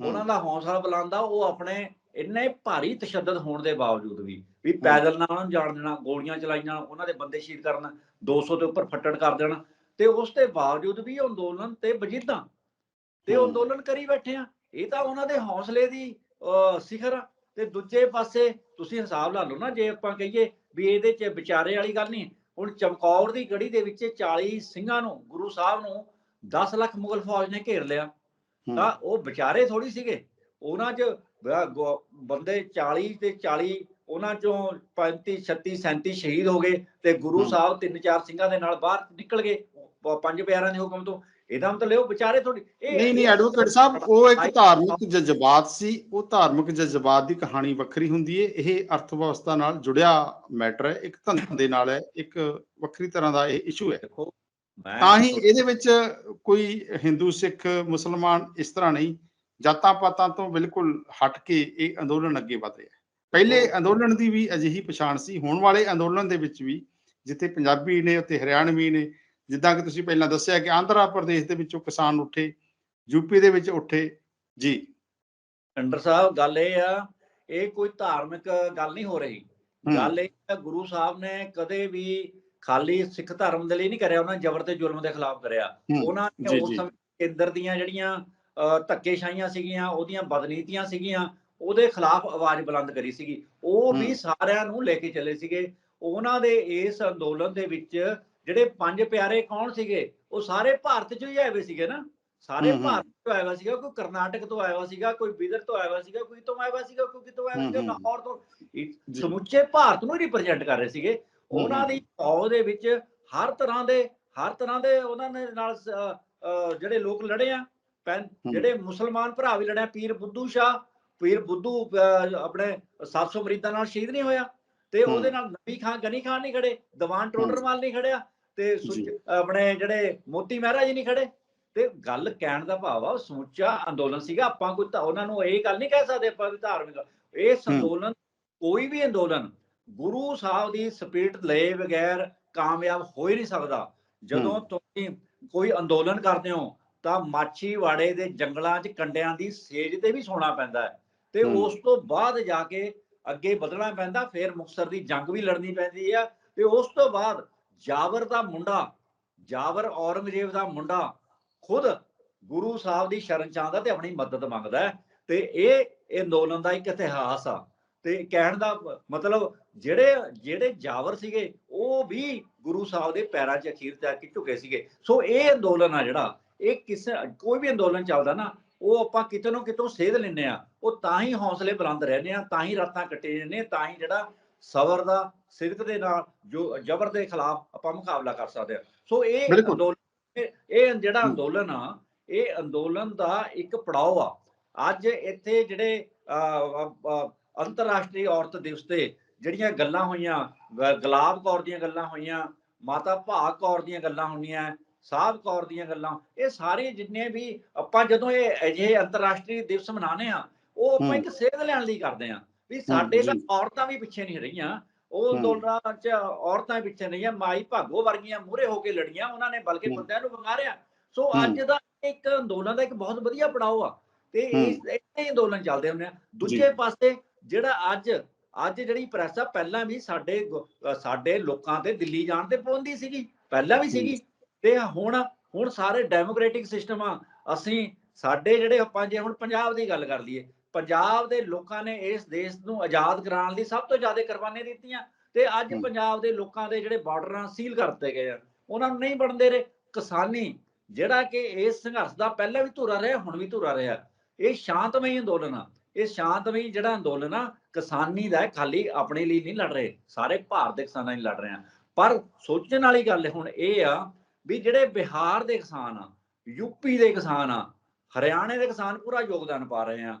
ਉਹਨਾਂ ਦਾ ਹੌਸਲਾ ਬੁਲੰਦ ਆ ਉਹ ਆਪਣੇ ਇੰਨੇ ਭਾਰੀ ਤਸ਼ੱਦਦ ਹੋਣ ਦੇ ਬਾਵਜੂਦ ਵੀ ਵੀ ਪੈਦਲ ਨਾ ਉਹਨਾਂ ਨੂੰ ਜਾਣ ਦੇਣਾ ਗੋਲੀਆਂ ਚਲਾਈਆਂ ਉਹਨਾਂ ਦੇ ਬੰਦੇ ਸ਼ਹੀਦ ਕਰਨ 200 ਦੇ ਉੱਪਰ ਫੱਟੜ ਕਰ ਦੇਣਾ ਤੇ ਉਸ ਦੇ ਬਾਵਜੂਦ ਵੀ ਅੰਦੋਲਨ ਤੇ ਵਜੀਦਾਂ ਤੇ। ਅੰਦੋਲਨ ਕਰੀ ਬੈਠੇ ਆ। ਇਹ ਤਾਂ ਉਹਨਾਂ ਦੇ ਹੌਸਲੇ ਦੀ ਸਿਖਰ ਆ। ਤੇ ਦੂਜੇ ਪਾਸੇ ਤੁਸੀਂ ਹਿਸਾਬ ਲਾ ਲਓ ਨਾ ਜੇ ਆਪਾਂ ਕਹੀਏ ਵੀ ਇਹਦੇ 'ਚ ਵਿਚਾਰੇ ਵਾਲੀ ਗੱਲ ਨਹੀਂ ਹੁਣ ਚਮਕੌਰ ਦੀ ਗੜੀ ਦੇ ਵਿੱਚ 40 ਸਿੰਘਾਂ ਨੂੰ ਗੁਰੂ ਸਾਹਿਬ ਨੂੰ 10 ਲੱਖ ਮੁਗਲ ਫੌਜ ਨੇ ਘੇਰ ਲਿਆ। ਤਾਂ ਉਹ ਵਿਚਾਰੇ ਥੋੜੀ ਸੀਗੇ। ਉਹਨਾਂ 'ਚ ਬੰਦੇ 40 ਤੇ 40 ਉਹਨਾਂ ਚੋਂ 35 36 37 ਸ਼ਹੀਦ ਹੋ ਗਏ ਤੇ ਗੁਰੂ। ਸਾਹਿਬ ਤਿੰਨ ਚਾਰ ਸਿੰਘਾਂ ਦੇ ਨਾਲ ਬਾਹਰ ਨਿਕਲ ਗਏ ਪੰਜ ਪਿਆਰਿਆਂ ਦੇ ਹੁਕਮ ਤੋਂ। ਇਹਦਾ ਮਤਲਬ ਉਹ ਵਿਚਾਰੇ ਥੋੜੀ ਨਹੀਂ ਨਹੀਂ ਐਡਵੋਕੇਟ ਸਾਹਿਬ ਉਹ ਇੱਕ ਧਾਰਮਿਕ ਜਜ਼ਬਾਤ ਸੀ ਉਹ ਧਾਰਮਿਕ ਜਜ਼ਬਾਤ ਦੀ ਕਹਾਣੀ ਵੱਖਰੀ ਹੁੰਦੀ ਹੈ ਇਹ ਅਰਥ ਵਿਵਸਥਾ ਨਾਲ ਜੁੜਿਆ ਮੈਟਰ ਹੈ ਇੱਕ ਧੰਦੇ ਨਾਲ ਹੈ ਇੱਕ ਵੱਖਰੀ ਤਰ੍ਹਾਂ ਦਾ ਇਹ ਇਸ਼ੂ ਹੈ। ਤਾਂ ਹੀ ਇਹਦੇ ਵਿੱਚ ਕੋਈ ਹਿੰਦੂ ਸਿੱਖ ਮੁਸਲਮਾਨ ਇਸ ਤਰ੍ਹਾਂ ਨਹੀਂ ਜਾਤਾਂ ਪਾਤਾਂ ਤੋਂ ਬਿਲਕੁਲ ਹਟ ਕੇ ਇਹ ਅੰਦੋਲਨ ਅੱਗੇ ਵਧ ਰਿਹਾ ਪਹਿਲੇ ਅੰਦੋਲਨ ਦੀ ਵੀ ਅਜਿਹੀ ਪਛਾਣ ਸੀ ਹੋਣ ਵਾਲੇ ਅੰਦੋਲਨ ਦੇ ਵਿੱਚ ਵੀ ਜਿੱਥੇ ਪੰਜਾਬੀ ਨੇ ਉੱਥੇ ਹਰਿਆਣਵੀ ਨੇ ਜਿੱਦਾਂ ਕਿ ਤੁਸੀਂ ਪਹਿਲਾਂ ਦੱਸਿਆ ਕਿ ਆਂਧਰਾ ਪ੍ਰਦੇਸ਼ ਦੇ ਵਿੱਚੋਂ ਕਿਸਾਨ ਉੱਠੇ ਯੂਪੀ ਦੇ ਵਿੱਚ ਉੱਠੇ ਜੀ। ਅੰਡਰ ਸਾਹਿਬ ਗੱਲ ਇਹ ਆ ਇਹ ਕੋਈ ਧਾਰਮਿਕ ਗੱਲ ਨਹੀਂ ਹੋ ਰਹੀ। ਗੱਲ ਇਹ ਗੁਰੂ ਸਾਹਿਬ ਨੇ ਕਦੇ ਵੀ ਖਾਲੀ ਸਿੱਖ ਧਰਮ ਦੇ ਲਈ ਨਹੀਂ ਕਰਿਆ ਉਹਨਾਂ ਜ਼ਬਰ ਤੇ ਜ਼ੁਲਮ ਦੇ ਖਿਲਾਫ ਕਰਿਆ ਉਹਨਾਂ ਨੇ ਉਸ। ਸਮੇਂ ਕੇਂਦਰ ਦੀਆਂ ਜਿਹੜੀਆਂ ਧੱਕੇਸ਼ਾਹੀਆਂ ਸੀਗੀਆਂ ਉਹਦੀਆਂ ਬਦਨੀਤੀਆਂ ਸੀਗੀਆਂ ਉਹਦੇ ਖਿਲਾਫ ਆਵਾਜ਼ ਬੁਲੰਦ ਕਰੀ ਸੀਗੀ ਉਹ ਵੀ। ਸਾਰਿਆਂ ਨੂੰ ਲੈ ਕੇ ਚੱਲੇ ਸੀਗੇ ਉਹਨਾਂ ਦੇ ਇਸ ਅੰਦੋਲਨ ਦੇ ਵਿੱਚ ਜਿਹੜੇ ਪੰਜ ਪਿਆਰੇ ਕੌਣ ਸੀਗੇ ਉਹ ਸਾਰੇ ਭਾਰਤ ਚੋਂ ਹੀ ਆਏ ਹੋਏ ਸੀਗੇ ਨਾ ਸਾਰੇ। ਭਾਰਤ ਤੋਂ ਆਇਆ ਸੀਗਾ ਕੋਈ ਕਰਨਾਟਕ ਤੋਂ ਆਇਆ ਸੀਗਾ ਕੋਈ ਬਿਦਰ ਤੋਂ ਆਇਆ ਸੀਗਾ ਕੋਈ ਤੋਂ ਆਇਆ ਸੀਗਾ ਕੋਈ ਕਿਤੋਂ ਆਇਆ ਸੀਗਾ। ਲਾਹੌਰ ਤੋਂ। ਸਮੁੱਚੇ ਭਾਰਤ ਨੂੰ ਰਿਪਰੈਜ਼ੈਂਟ ਕਰ ਰਹੇ ਸੀਗੇ ਉਹਨਾਂ। ਦੀ ਫੌਜ ਦੇ ਵਿੱਚ ਹਰ ਤਰ੍ਹਾਂ ਦੇ ਹਰ ਤਰ੍ਹਾਂ ਦੇ ਉਹਨਾਂ ਦੇ ਨਾਲ ਸ- ਜਿਹੜੇ ਲੋਕ ਲੜੇ ਆ ਜਿਹੜੇ ਮੁਸਲਮਾਨ ਭਰਾ ਵੀ ਲੜਿਆ ਪੀਰ ਬੁੱਧੂ ਸ਼ਾਹ ਪੀਰ ਬੁੱਧੂ ਆਪਣੇ 700 ਮਰੀਦਾਂ ਨਾਲ ਸ਼ਹੀਦ ਨਹੀਂ ਹੋਇਆ ਤੇ। ਉਹਦੇ ਨਾਲ ਨਬੀ ਖਾਨ ਗਨੀ ਖਾਨ ਨਹੀਂ ਖੜੇ ਦੀਵਾਨ ਟੋਡਰਮਲ ਨਹੀਂ ਖੜਿਆ ਤੇ। ਆਪਣੇ ਜਿਹੜੇ ਮੋਤੀ ਮਹਿਰਾ ਜੀ ਨਹੀਂ ਖੜੇ ਤੇ ਗੱਲ ਕਹਿਣ ਦਾ ਭਾਵ ਆ ਉਹ ਸਮੁੱਚਾ ਅੰਦੋਲਨ ਸੀਗਾ ਆਪਾਂ ਕੋਈ ਉਹਨਾਂ ਨੂੰ ਇਹ ਗੱਲ ਨਹੀਂ ਕਹਿ ਸਕਦੇ ਆਪਾਂ ਵੀ ਧਾਰਮਿਕ ਇਹ ਅੰਦੋਲਨ ਕੋਈ ਵੀ ਅੰਦੋਲਨ ਗੁਰੂ ਸਾਹਿਬ ਦੀ ਸਪਿਰਟ ਲਏ ਬਗੈਰ ਕਾਮਯਾਬ ਹੋ ਹੀ ਨਹੀਂ ਸਕਦਾ। ਜਦੋਂ ਤੁਸੀਂ ਕੋਈ ਅੰਦੋਲਨ ਕਰਦੇ ਹੋ ਤਾਂ ਮਾਛੀਵਾੜੇ ਦੇ ਜੰਗਲਾਂ 'ਚ ਕੰਡਿਆਂ ਦੀ ਸੇਜ ਤੇ ਵੀ ਸੌਣਾ ਪੈਂਦਾ ਹੈ ਤੇ। ਉਸ ਤੋਂ ਬਾਅਦ ਜਾ ਕੇ ਅੱਗੇ ਵਧਣਾ ਪੈਂਦਾ ਫਿਰ ਮੁਕਤਸਰ ਦੀ ਜੰਗ ਵੀ ਲੜਨੀ ਪੈਂਦੀ ਆ ਤੇ ਉਸ ਤੋਂ ਬਾਅਦ ਜਾਬਰ ਦਾ ਮੁੰਡਾ ਜਾਬਰ ਔਰੰਗਜ਼ੇਬ ਦਾ ਮੁੰਡਾ ਖੁਦ ਗੁਰੂ ਸਾਹਿਬ ਦੀ ਸ਼ਰਨ ਚਾਹੁੰਦਾ ਤੇ ਆਪਣੀ ਮਦਦ ਮੰਗਦਾ ਹੈ ਤੇ ਇਹ ਇਹ ਅੰਦੋਲਨ ਦਾ ਇੱਕ ਇਤਿਹਾਸ ਆ। ਤੇ ਕਹਿਣ ਦਾ ਮਤਲਬ ਜਿਹੜੇ ਜਿਹੜੇ ਜਾਵਰ ਸੀਗੇ ਉਹ ਵੀ ਗੁਰੂ ਸਾਹਿਬ ਦੇ ਪੈਰਾਂ 'ਚ ਅਖੀਰ ਤੱਕ ਝੁਕੇ ਸੀਗੇ ਸੋ ਇਹ ਅੰਦੋਲਨ ਆ ਜਿਹੜਾ ਇਹ ਕਿਸੇ ਕੋਈ ਵੀ ਅੰਦੋਲਨ ਚੱਲਦਾ ਨਾ ਉਹ ਆਪਾਂ ਕਿਤੇ ਨਾ ਕਿਤੋਂ ਸੇਧ ਲੈਂਦੇ ਆ ਉਹ ਤਾਂ ਹੀ ਹੌਸਲੇ ਬੁਲੰਦ ਰਹਿੰਦੇ ਆ ਤਾਂ ਹੀ ਰਾਤਾਂ ਕੱਟੇ ਜਾਂਦੇ ਤਾਂ ਹੀ ਜਿਹੜਾ ਸਬਰ ਦਾ ਸਿਦਕ ਦੇ ਨਾਲ ਜੋ ਜ਼ਬਰ ਦੇ ਖਿਲਾਫ ਆਪਾਂ ਮੁਕਾਬਲਾ ਕਰ ਸਕਦੇ ਆ ਸੋ ਇਹ। ਅੰਦੋਲਨ ਇਹ- ਜਿਹੜਾ। ਅੰਦੋਲਨ ਆ ਇਹ ਅੰਦੋਲਨ ਦਾ ਇੱਕ ਪੜਾਅ ਆ ਅੱਜ ਇੱਥੇ ਜਿਹੜੇ ਅੰਤਰਰਾਸ਼ਟਰੀ ਔਰਤ ਦਿਵਸ ਤੇ ਜਿਹੜੀਆਂ ਗੱਲਾਂ ਹੋਈਆਂ ਗੁਲਾਬ ਕੌਰ ਦੀਆਂ ਗੱਲਾਂ ਹੋਈਆਂ ਮਾਤਾ ਭਾਗ ਕੌਰ ਦੀਆਂ ਗੱਲਾਂ ਹੋਈਆਂ ਸਾਹਿਬ ਕੌਰ ਦੀਆਂ ਗੱਲਾਂ ਇਹ ਸਾਰੇ ਜਿੰਨੇ ਵੀ ਆਪਾਂ ਜਦੋਂ ਇਹ ਅਜਿਹੇ ਅੰਤਰਰਾਸ਼ਟਰੀ ਦਿਵਸ ਮਨਾਉਂਦੇ ਆ ਉਹ ਆਪਾਂ। ਇੱਕ ਸੇਧ ਲੈਣ ਲਈ ਕਰਦੇ ਆ ਵੀ ਸਾਡੇ ਤਾਂ। ਔਰਤਾਂ ਵੀ ਪਿੱਛੇ ਨਹੀਂ ਰਹੀਆਂ ਉਹ। ਅੰਦੋਲਨਾਂ 'ਚ ਔਰਤਾਂ ਪਿੱਛੇ ਨਹੀਂ ਆ ਮਾਈ ਭਾਗੋ ਵਰਗੀਆਂ ਮੂਹਰੇ ਹੋ ਕੇ ਲੜੀਆਂ ਉਹਨਾਂ ਨੇ ਬਲਕਿ। ਬੰਦਿਆਂ ਨੂੰ ਵੰਗਾਰਿਆ ਸੋ। ਅੱਜ ਦਾ ਇੱਕ ਅੰਦੋਲਨ ਦਾ ਇੱਕ ਬਹੁਤ ਵਧੀਆ ਪੜਾਅ ਆ ਤੇ। ਇਸ ਹੀ ਅੰਦੋਲਨ ਚੱਲਦੇ ਹੁੰਦੇ ਆ ਦੂਜੇ ਪਾਸੇ ਜਿਹੜਾ ਅੱਜ ਅੱਜ ਜਿਹੜੀ ਪ੍ਰੈਸ ਆ ਪਹਿਲਾਂ ਵੀ ਸਾਡੇ ਸਾਡੇ ਲੋਕਾਂ ਤੇ ਦਿੱਲੀ ਜਾਣ ਤੇ ਪਾਬੰਦੀ ਸੀਗੀ ਪਹਿਲਾਂ ਵੀ ਸੀਗੀ। ਤੇ ਹੁਣ ਹੁਣ ਸਾਰੇ ਡੈਮੋਕ੍ਰੈਟਿਕ ਸਿਸਟਮ ਆ ਅਸੀਂ ਸਾਡੇ ਜਿਹੜੇ ਆਪਾਂ ਜੇ ਹੁਣ ਪੰਜਾਬ ਦੀ ਗੱਲ ਕਰ ਲਈਏ ਪੰਜਾਬ ਦੇ ਲੋਕਾਂ ਨੇ ਇਸ ਦੇਸ਼ ਨੂੰ ਆਜ਼ਾਦ ਕਰਾਉਣ ਲਈ ਸਭ ਤੋਂ ਜ਼ਿਆਦਾ ਕੁਰਬਾਨੀਆਂ ਦਿੱਤੀਆਂ। ਤੇ ਅੱਜ। ਪੰਜਾਬ ਦੇ ਲੋਕਾਂ ਦੇ ਜਿਹੜੇ ਬਾਰਡਰਾਂ ਸੀਲ ਕਰਤੇ ਗਏ ਆ। ਉਹਨਾਂ ਨੂੰ ਨਹੀਂ ਬਣਦੇ ਰਹੇ। ਕਿਸਾਨੀ ਜਿਹੜਾ ਕਿ ਇਸ ਸੰਘਰਸ਼ ਦਾ ਪਹਿਲਾਂ ਵੀ ਧੁਰਾ ਰਿਹਾ ਹੁਣ ਵੀ ਧੁਰਾ ਰਿਹਾ। ਇਹ ਸ਼ਾਂਤਮਈ ਅੰਦੋਲਨ ਆ। ਇਹ ਸ਼ਾਂਤਮਈ ਜਿਹੜਾ ਅੰਦੋਲਨ ਆ ਕਿਸਾਨੀ ਦਾ ਹੈ, ਖਾਲੀ ਆਪਣੇ ਲਈ ਨਹੀਂ ਲੜ ਰਹੇ ਸਾਰੇ ਭਾਰਤ ਦੇ ਕਿਸਾਨਾਂ ਲਈ ਲੜ ਰਹੇ ਆ। ਪਰ ਸੋਚਣ ਵਾਲੀ ਗੱਲ ਹੁਣ ਇਹ ਆ ਵੀ ਜਿਹੜੇ ਬਿਹਾਰ ਦੇ ਕਿਸਾਨ ਆ ਯੂਪੀ ਦੇ ਕਿਸਾਨ ਆ ਹਰਿਆਣੇ ਦੇ ਕਿਸਾਨ ਪੂਰਾ ਯੋਗਦਾਨ ਪਾ ਰਹੇ ਆ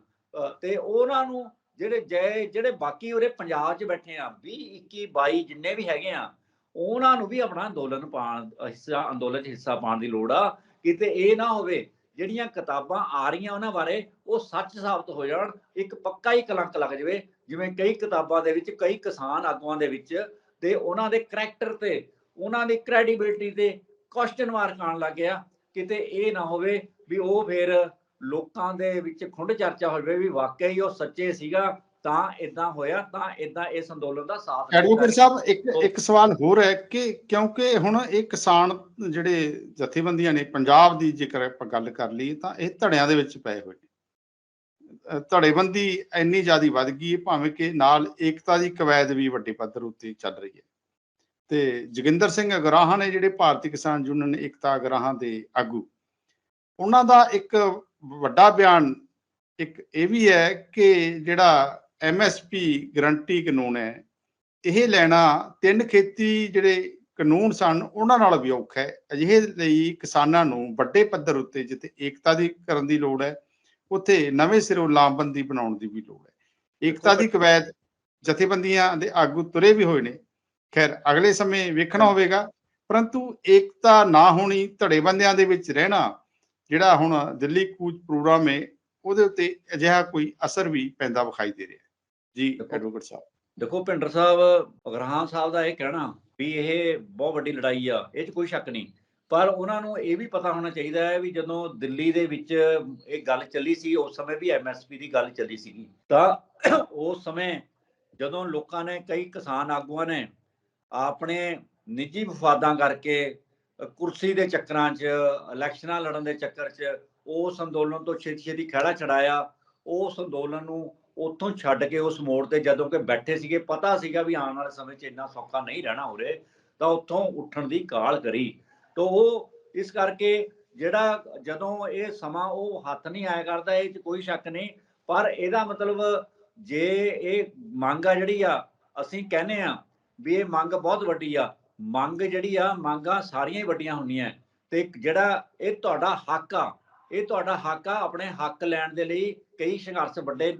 ਤੇ ਉਹਨਾਂ ਨੂੰ ਜਿਹੜੇ ਜੈ ਜਿਹੜੇ ਬਾਕੀ ਉਰੇ ਪੰਜਾਬ 'ਚ ਬੈਠੇ ਆ 20 21 22 ਜਿੰਨੇ ਵੀ ਹੈਗੇ ਆ ਉਹਨਾਂ ਨੂੰ ਵੀ ਆਪਣਾ ਅੰਦੋਲਨ ਪਾਣ ਹਿੱਸਾ ਅੰਦੋਲਨ 'ਚ ਹਿੱਸਾ ਪਾਉਣ ਦੀ ਲੋੜ ਆ। ਕਿਤੇ ਇਹ ਨਾ ਹੋਵੇ ਜਿਹੜੀਆਂ ਕਿਤਾਬਾਂ ਆ ਰਹੀਆਂ ਉਹਨਾਂ ਬਾਰੇ ਉਹ ਸੱਚ ਸਾਬਤ ਹੋ ਜਾਣ, ਇੱਕ ਪੱਕਾ ਹੀ ਕਲੰਕ ਲੱਗ ਜਾਵੇ। ਜਿਵੇਂ ਕਈ ਕਿਤਾਬਾਂ ਦੇ ਵਿੱਚ, ਕਈ ਕਿਸਾਨ ਆਗੂਆਂ ਦੇ ਵਿੱਚ ਤੇ ਉਹਨਾਂ ਦੇ ਕਰੈਕਟਰ ਤੇ, ਉਹਨਾਂ ਦੀ ਕ੍ਰੈਡੀਬਿਲਟੀ ਤੇ ਕੁਐਸਚਨ ਮਾਰਕ ਆਉਣ ਲੱਗ ਗਿਆ। ਕਿਤੇ ਇਹ ਨਾ ਹੋਵੇ ਵੀ ਉਹ ਫਿਰ ਲੋਕਾਂ ਦੇ ਵਿੱਚ ਖੁੰਡ ਚਰਚਾ ਹੋ ਜਾਵੇ ਵੀ ਵਾਕਿਆ ਹੀ ਉਹ ਸੱਚੇ ਸੀਗਾ ਤਾਂ ਇਦਾਂ ਹੋਇਆ ਤਾਂ ਇਦਾਂ ਇਸ ਅੰਦੋਲਨ ਦਾ ਸਾਥ ਐਡਵੋਕੇਟ ਸਾਹਿਬ ਇੱਕ ਇੱਕ ਸਵਾਲ ਹੋਰ ਹੈ ਕਿ ਕਿਉਂਕਿ ਹੁਣ ਇਹ ਕਿਸਾਨ ਜਿਹੜੇ ਜਥੇਬੰਦੀਆਂ ਨੇ ਪੰਜਾਬ ਦੀ ਜੇਕਰ ਆਪਾਂ ਗੱਲ ਕਰ ਲਈਏ ਤਾਂ ਇਹ ਧੜਿਆਂ ਦੇ ਵਿੱਚ ਪਏ ਹੋਏ ਨੇ। ਧੜੇਬੰਦੀ ਇੰਨੀ ਜ਼ਿਆਦਾ ਵੱਧ ਗਈ ਹੈ ਭਾਵੇਂ ਕਿ ਨਾਲ ਏਕਤਾ ਦੀ ਕਵਾਇਦ ਵੀ ਵੱਡੇ ਪੱਧਰ ਉੱਤੇ ਚੱਲ ਰਹੀ ਹੈ। ਤੇ ਜੋਗਿੰਦਰ ਸਿੰਘ ਅਗਰਾਹਾਂ ਨੇ ਜਿਹੜੇ ਭਾਰਤੀ ਕਿਸਾਨ ਯੂਨੀਅਨ ਏਕਤਾ ਅਗਰਾਹਾਂ ਦੇ ਆਗੂ ਉਹਨਾਂ ਦਾ ਇੱਕ ਵੱਡਾ ਬਿਆਨ ਇੱਕ ਇਹ ਵੀ ਹੈ ਕਿ ਜਿਹੜਾ ਐਮਐਸਪੀ ਗਰੰਟੀ ਕਾਨੂੰਨ ਹੈ। ਇਹ ਲੈਣਾ ਤਿੰਨ ਖੇਤੀ ਜਿਹੜੇ ਕਾਨੂੰਨ ਸਨ ਉਹਨਾਂ ਨਾਲ ਵੀ ਔਖਾ ਹੈ। ਅਜਿਹੇ ਲਈ ਕਿਸਾਨਾਂ ਨੂੰ ਵੱਡੇ ਪੱਧਰ ਉੱਤੇ ਜਿੱਥੇ ਏਕਤਾ ਦੀ ਕਰਨ ਦੀ ਲੋੜ ਹੈ ਉੱਥੇ ਨਵੇਂ ਸਿਰੋਂ ਲਾਮਬੰਦੀ ਬਣਾਉਣ ਦੀ ਵੀ ਲੋੜ ਹੈ। ਏਕਤਾ ਦੀ ਕਵਾਇਦ ਜਥੇਬੰਦੀਆਂ ਦੇ ਆਗੂ ਤੁਰੇ ਵੀ ਹੋਏ ਨੇ। ਖੈਰ ਅਗਲੇ ਸਮੇਂ ਵੇਖਣਾ ਹੋਵੇਗਾ ਪਰੰਤੂ ਏਕਤਾ ਨਾ ਹੋਣੀ ਧੜੇਬੰਦਿਆਂ ਦੇ ਵਿੱਚ ਰਹਿਣਾ ਜਿਹੜਾ ਹੁਣ ਦਿੱਲੀ ਕੂਚ ਪ੍ਰੋਗਰਾਮ ਹੈ ਉਹਦੇ ਉੱਤੇ ਅਜਿਹਾ ਕੋਈ ਅਸਰ ਵੀ ਪੈਂਦਾ ਵਿਖਾਈ ਦੇ ਰਿਹਾ ਹੈ। ਜੀ ਐਡਵੋਕੇਟ ਸਾਹਿਬ। ਦੇਖੋ ਭਿੰਡਰ ਸਾਹਿਬ ਅਗਰਹਾਂ ਸਾਹਿਬ ਦਾ ਇਹ ਕਹਿਣਾ ਵੀ ਇਹ ਬਹੁਤ ਵੱਡੀ ਲੜਾਈ ਆ ਇਹ 'ਚ ਕੋਈ ਸ਼ੱਕ ਨਹੀਂ। ਪਰ ਉਹਨਾਂ ਨੂੰ ਇਹ ਵੀ ਪਤਾ ਹੋਣਾ ਚਾਹੀਦਾ ਹੈ ਵੀ ਜਦੋਂ ਦਿੱਲੀ ਦੇ ਵਿੱਚ ਇਹ ਗੱਲ ਚੱਲੀ ਸੀ ਉਸ ਸਮੇਂ ਵੀ ਐਮਐਸਪੀ ਦੀ ਗੱਲ ਚੱਲੀ ਸੀਗੀ ਤਾਂ ਉਸ ਸਮੇਂ ਜਦੋਂ ਲੋਕਾਂ ਨੇ ਕਈ ਕਿਸਾਨ ਆਗੂਆਂ ਨੇ ਆਪਣੇ ਨਿੱਜੀ ਵਿਫਾਦਾਂ ਕਰਕੇ ਕੁਰਸੀ ਦੇ ਚੱਕਰਾਂ 'ਚ ਇਲੈਕਸ਼ਨਾਂ ਲੜਨ ਦੇ ਚੱਕਰ 'ਚ ਉਸ ਅੰਦੋਲਨ ਤੋਂ ਛੇਤੀ ਛੇਤੀ ਖੜਾ ਛਡਾਇਆ ਉਸ ਅੰਦੋਲਨ ਨੂੰ ਉੱਥੋਂ ਛੱਡ ਕੇ ਉਸ ਮੋੜ ਤੇ ਜਦੋਂ ਕਿ ਬੈਠੇ ਸੀਗੇ, ਪਤਾ ਸੀਗਾ ਵੀ ਆਉਣ ਵਾਲੇ ਸਮੇਂ 'ਚ ਇੰਨਾ ਸੌਖਾ ਨਹੀਂ ਰਹਿਣਾ ਉਰੇ, ਤਾਂ ਉੱਥੋਂ ਉੱਠਣ ਦੀ ਕਾਲ ਕਰੀ। ਤਾਂ ਉਹ ਇਸ ਕਰਕੇ ਜਿਹੜਾ ਜਦੋਂ ਇਹ ਸਮਾਂ ਉਹ ਹੱਥ ਨਹੀਂ ਆਇਆ ਕਰਦਾ, ਇਹ 'ਚ ਕੋਈ ਸ਼ੱਕ ਨਹੀਂ। ਪਰ ਇਹਦਾ ਮਤਲਬ ਜੇ ਇਹ ਮੰਗ ਆ ਜਿਹੜੀ ਆ, ਅਸੀਂ ਕਹਿੰਦੇ ਆ ਵੀ ਇਹ ਮੰਗ ਬਹੁਤ ਵੱਡੀ ਆ। ਮੰਗ ਜਿਹੜੀ ਆ, ਮੰਗਾਂ ਸਾਰੀਆਂ ਹੀ ਵੱਡੀਆਂ ਹੁੰਦੀਆਂ। ਤੇ ਜਿਹੜਾ ਇਹ ਤੁਹਾਡਾ ਹੱਕ ਆ, ਇਹ ਤੁਹਾਡਾ ਹੱਕ ਆ ਆਪਣੇ ਹੱਕ ਲੈਣ ਦੇ ਲਈ ਕਈ ਸੰਘਰਸ਼ ਵੱਡੇ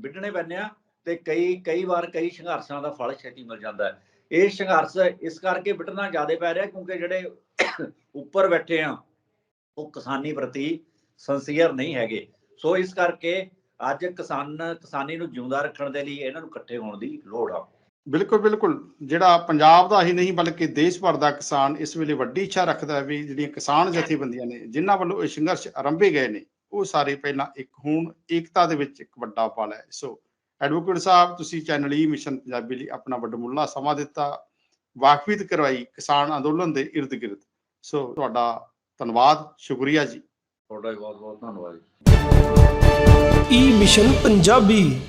ਵਿੱਢਣੇ ਪੈਂਦੇ ਆ ਤੇ ਕਈ ਕਈ ਵਾਰ ਕਈ ਸੰਘਰਸ਼ਾਂ ਦਾ ਫਲ ਛੇਤੀ ਮਿਲ ਜਾਂਦਾ ਹੈ। ਇਹ ਸੰਘਰਸ਼ ਇਸ ਕਰਕੇ ਵਿੱਢਣਾ ਜ਼ਿਆਦਾ ਪੈ ਰਿਹਾ ਕਿਉਂਕਿ ਜਿਹੜੇ ਉੱਪਰ ਬੈਠੇ ਆ ਉਹ ਕਿਸਾਨੀ ਪ੍ਰਤੀ ਸੰਸੀਅਰ ਨਹੀਂ ਹੈਗੇ। ਸੋ ਇਸ ਕਰਕੇ ਅੱਜ ਕਿਸਾਨ ਕਿਸਾਨੀ ਨੂੰ ਜਿਉਂਦਾ ਰੱਖਣ ਦੇ ਲਈ ਇਹਨਾਂ ਨੂੰ ਇਕੱਠੇ ਹੋਣ ਦੀ ਲੋੜ ਆ। ਬਿਲਕੁਲ ਬਿਲਕੁਲ। ਜਿਹੜਾ ਪੰਜਾਬ ਦਾ ਹੀ ਨਹੀਂ ਬਲਕਿ ਦੇਸ਼ ਭਰ ਦਾ ਕਿਸਾਨ ਇਸ ਵੇਲੇ ਵੱਡੀ ਇੱਛਾ ਰੱਖਦਾ ਹੈ ਵੀ ਜਿਹੜੀਆਂ ਕਿਸਾਨ ਜਥੇਬੰਦੀਆਂ ਨੇ ਜਿਨ੍ਹਾਂ ਵੱਲੋਂ ਇਹ ਸੰਘਰਸ਼ ਆਰੰਭੇ ਗਏ ਨੇ ਉਹ ਸਾਰੇ ਪਹਿਲਾਂ ਇੱਕ ਹੋਣ ਏਕਤਾ ਦੇ ਵਿੱਚ ਇੱਕ ਵੱਡਾ ਪਲ ਹੈ। ਸੋ ਐਡਵੋਕੇਟ ਸਾਹਿਬ ਤੁਸੀਂ ਚੈਨਲ ਈ ਮਿਸ਼ਨ ਪੰਜਾਬੀ ਲਈ ਆਪਣਾ ਵੱਡਮੁੱਲਾ ਸਮਾਂ ਦਿੱਤਾ। ਵਾਕਫੀਤ ਕਰਵਾਈ ਕਿਸਾਨ ਅੰਦੋਲਨ ਦੇ ਇਰਦ ਗਿਰਦ। ਸੋ ਤੁਹਾਡਾ ਧੰਨਵਾਦ ਸ਼ੁਕਰੀਆ ਜੀ। ਤੁਹਾਡਾ ਬਹੁਤ ਬਹੁਤ ਧੰਨਵਾਦ ਈ ਮਿਸ਼ਨ ਪੰਜਾਬੀ।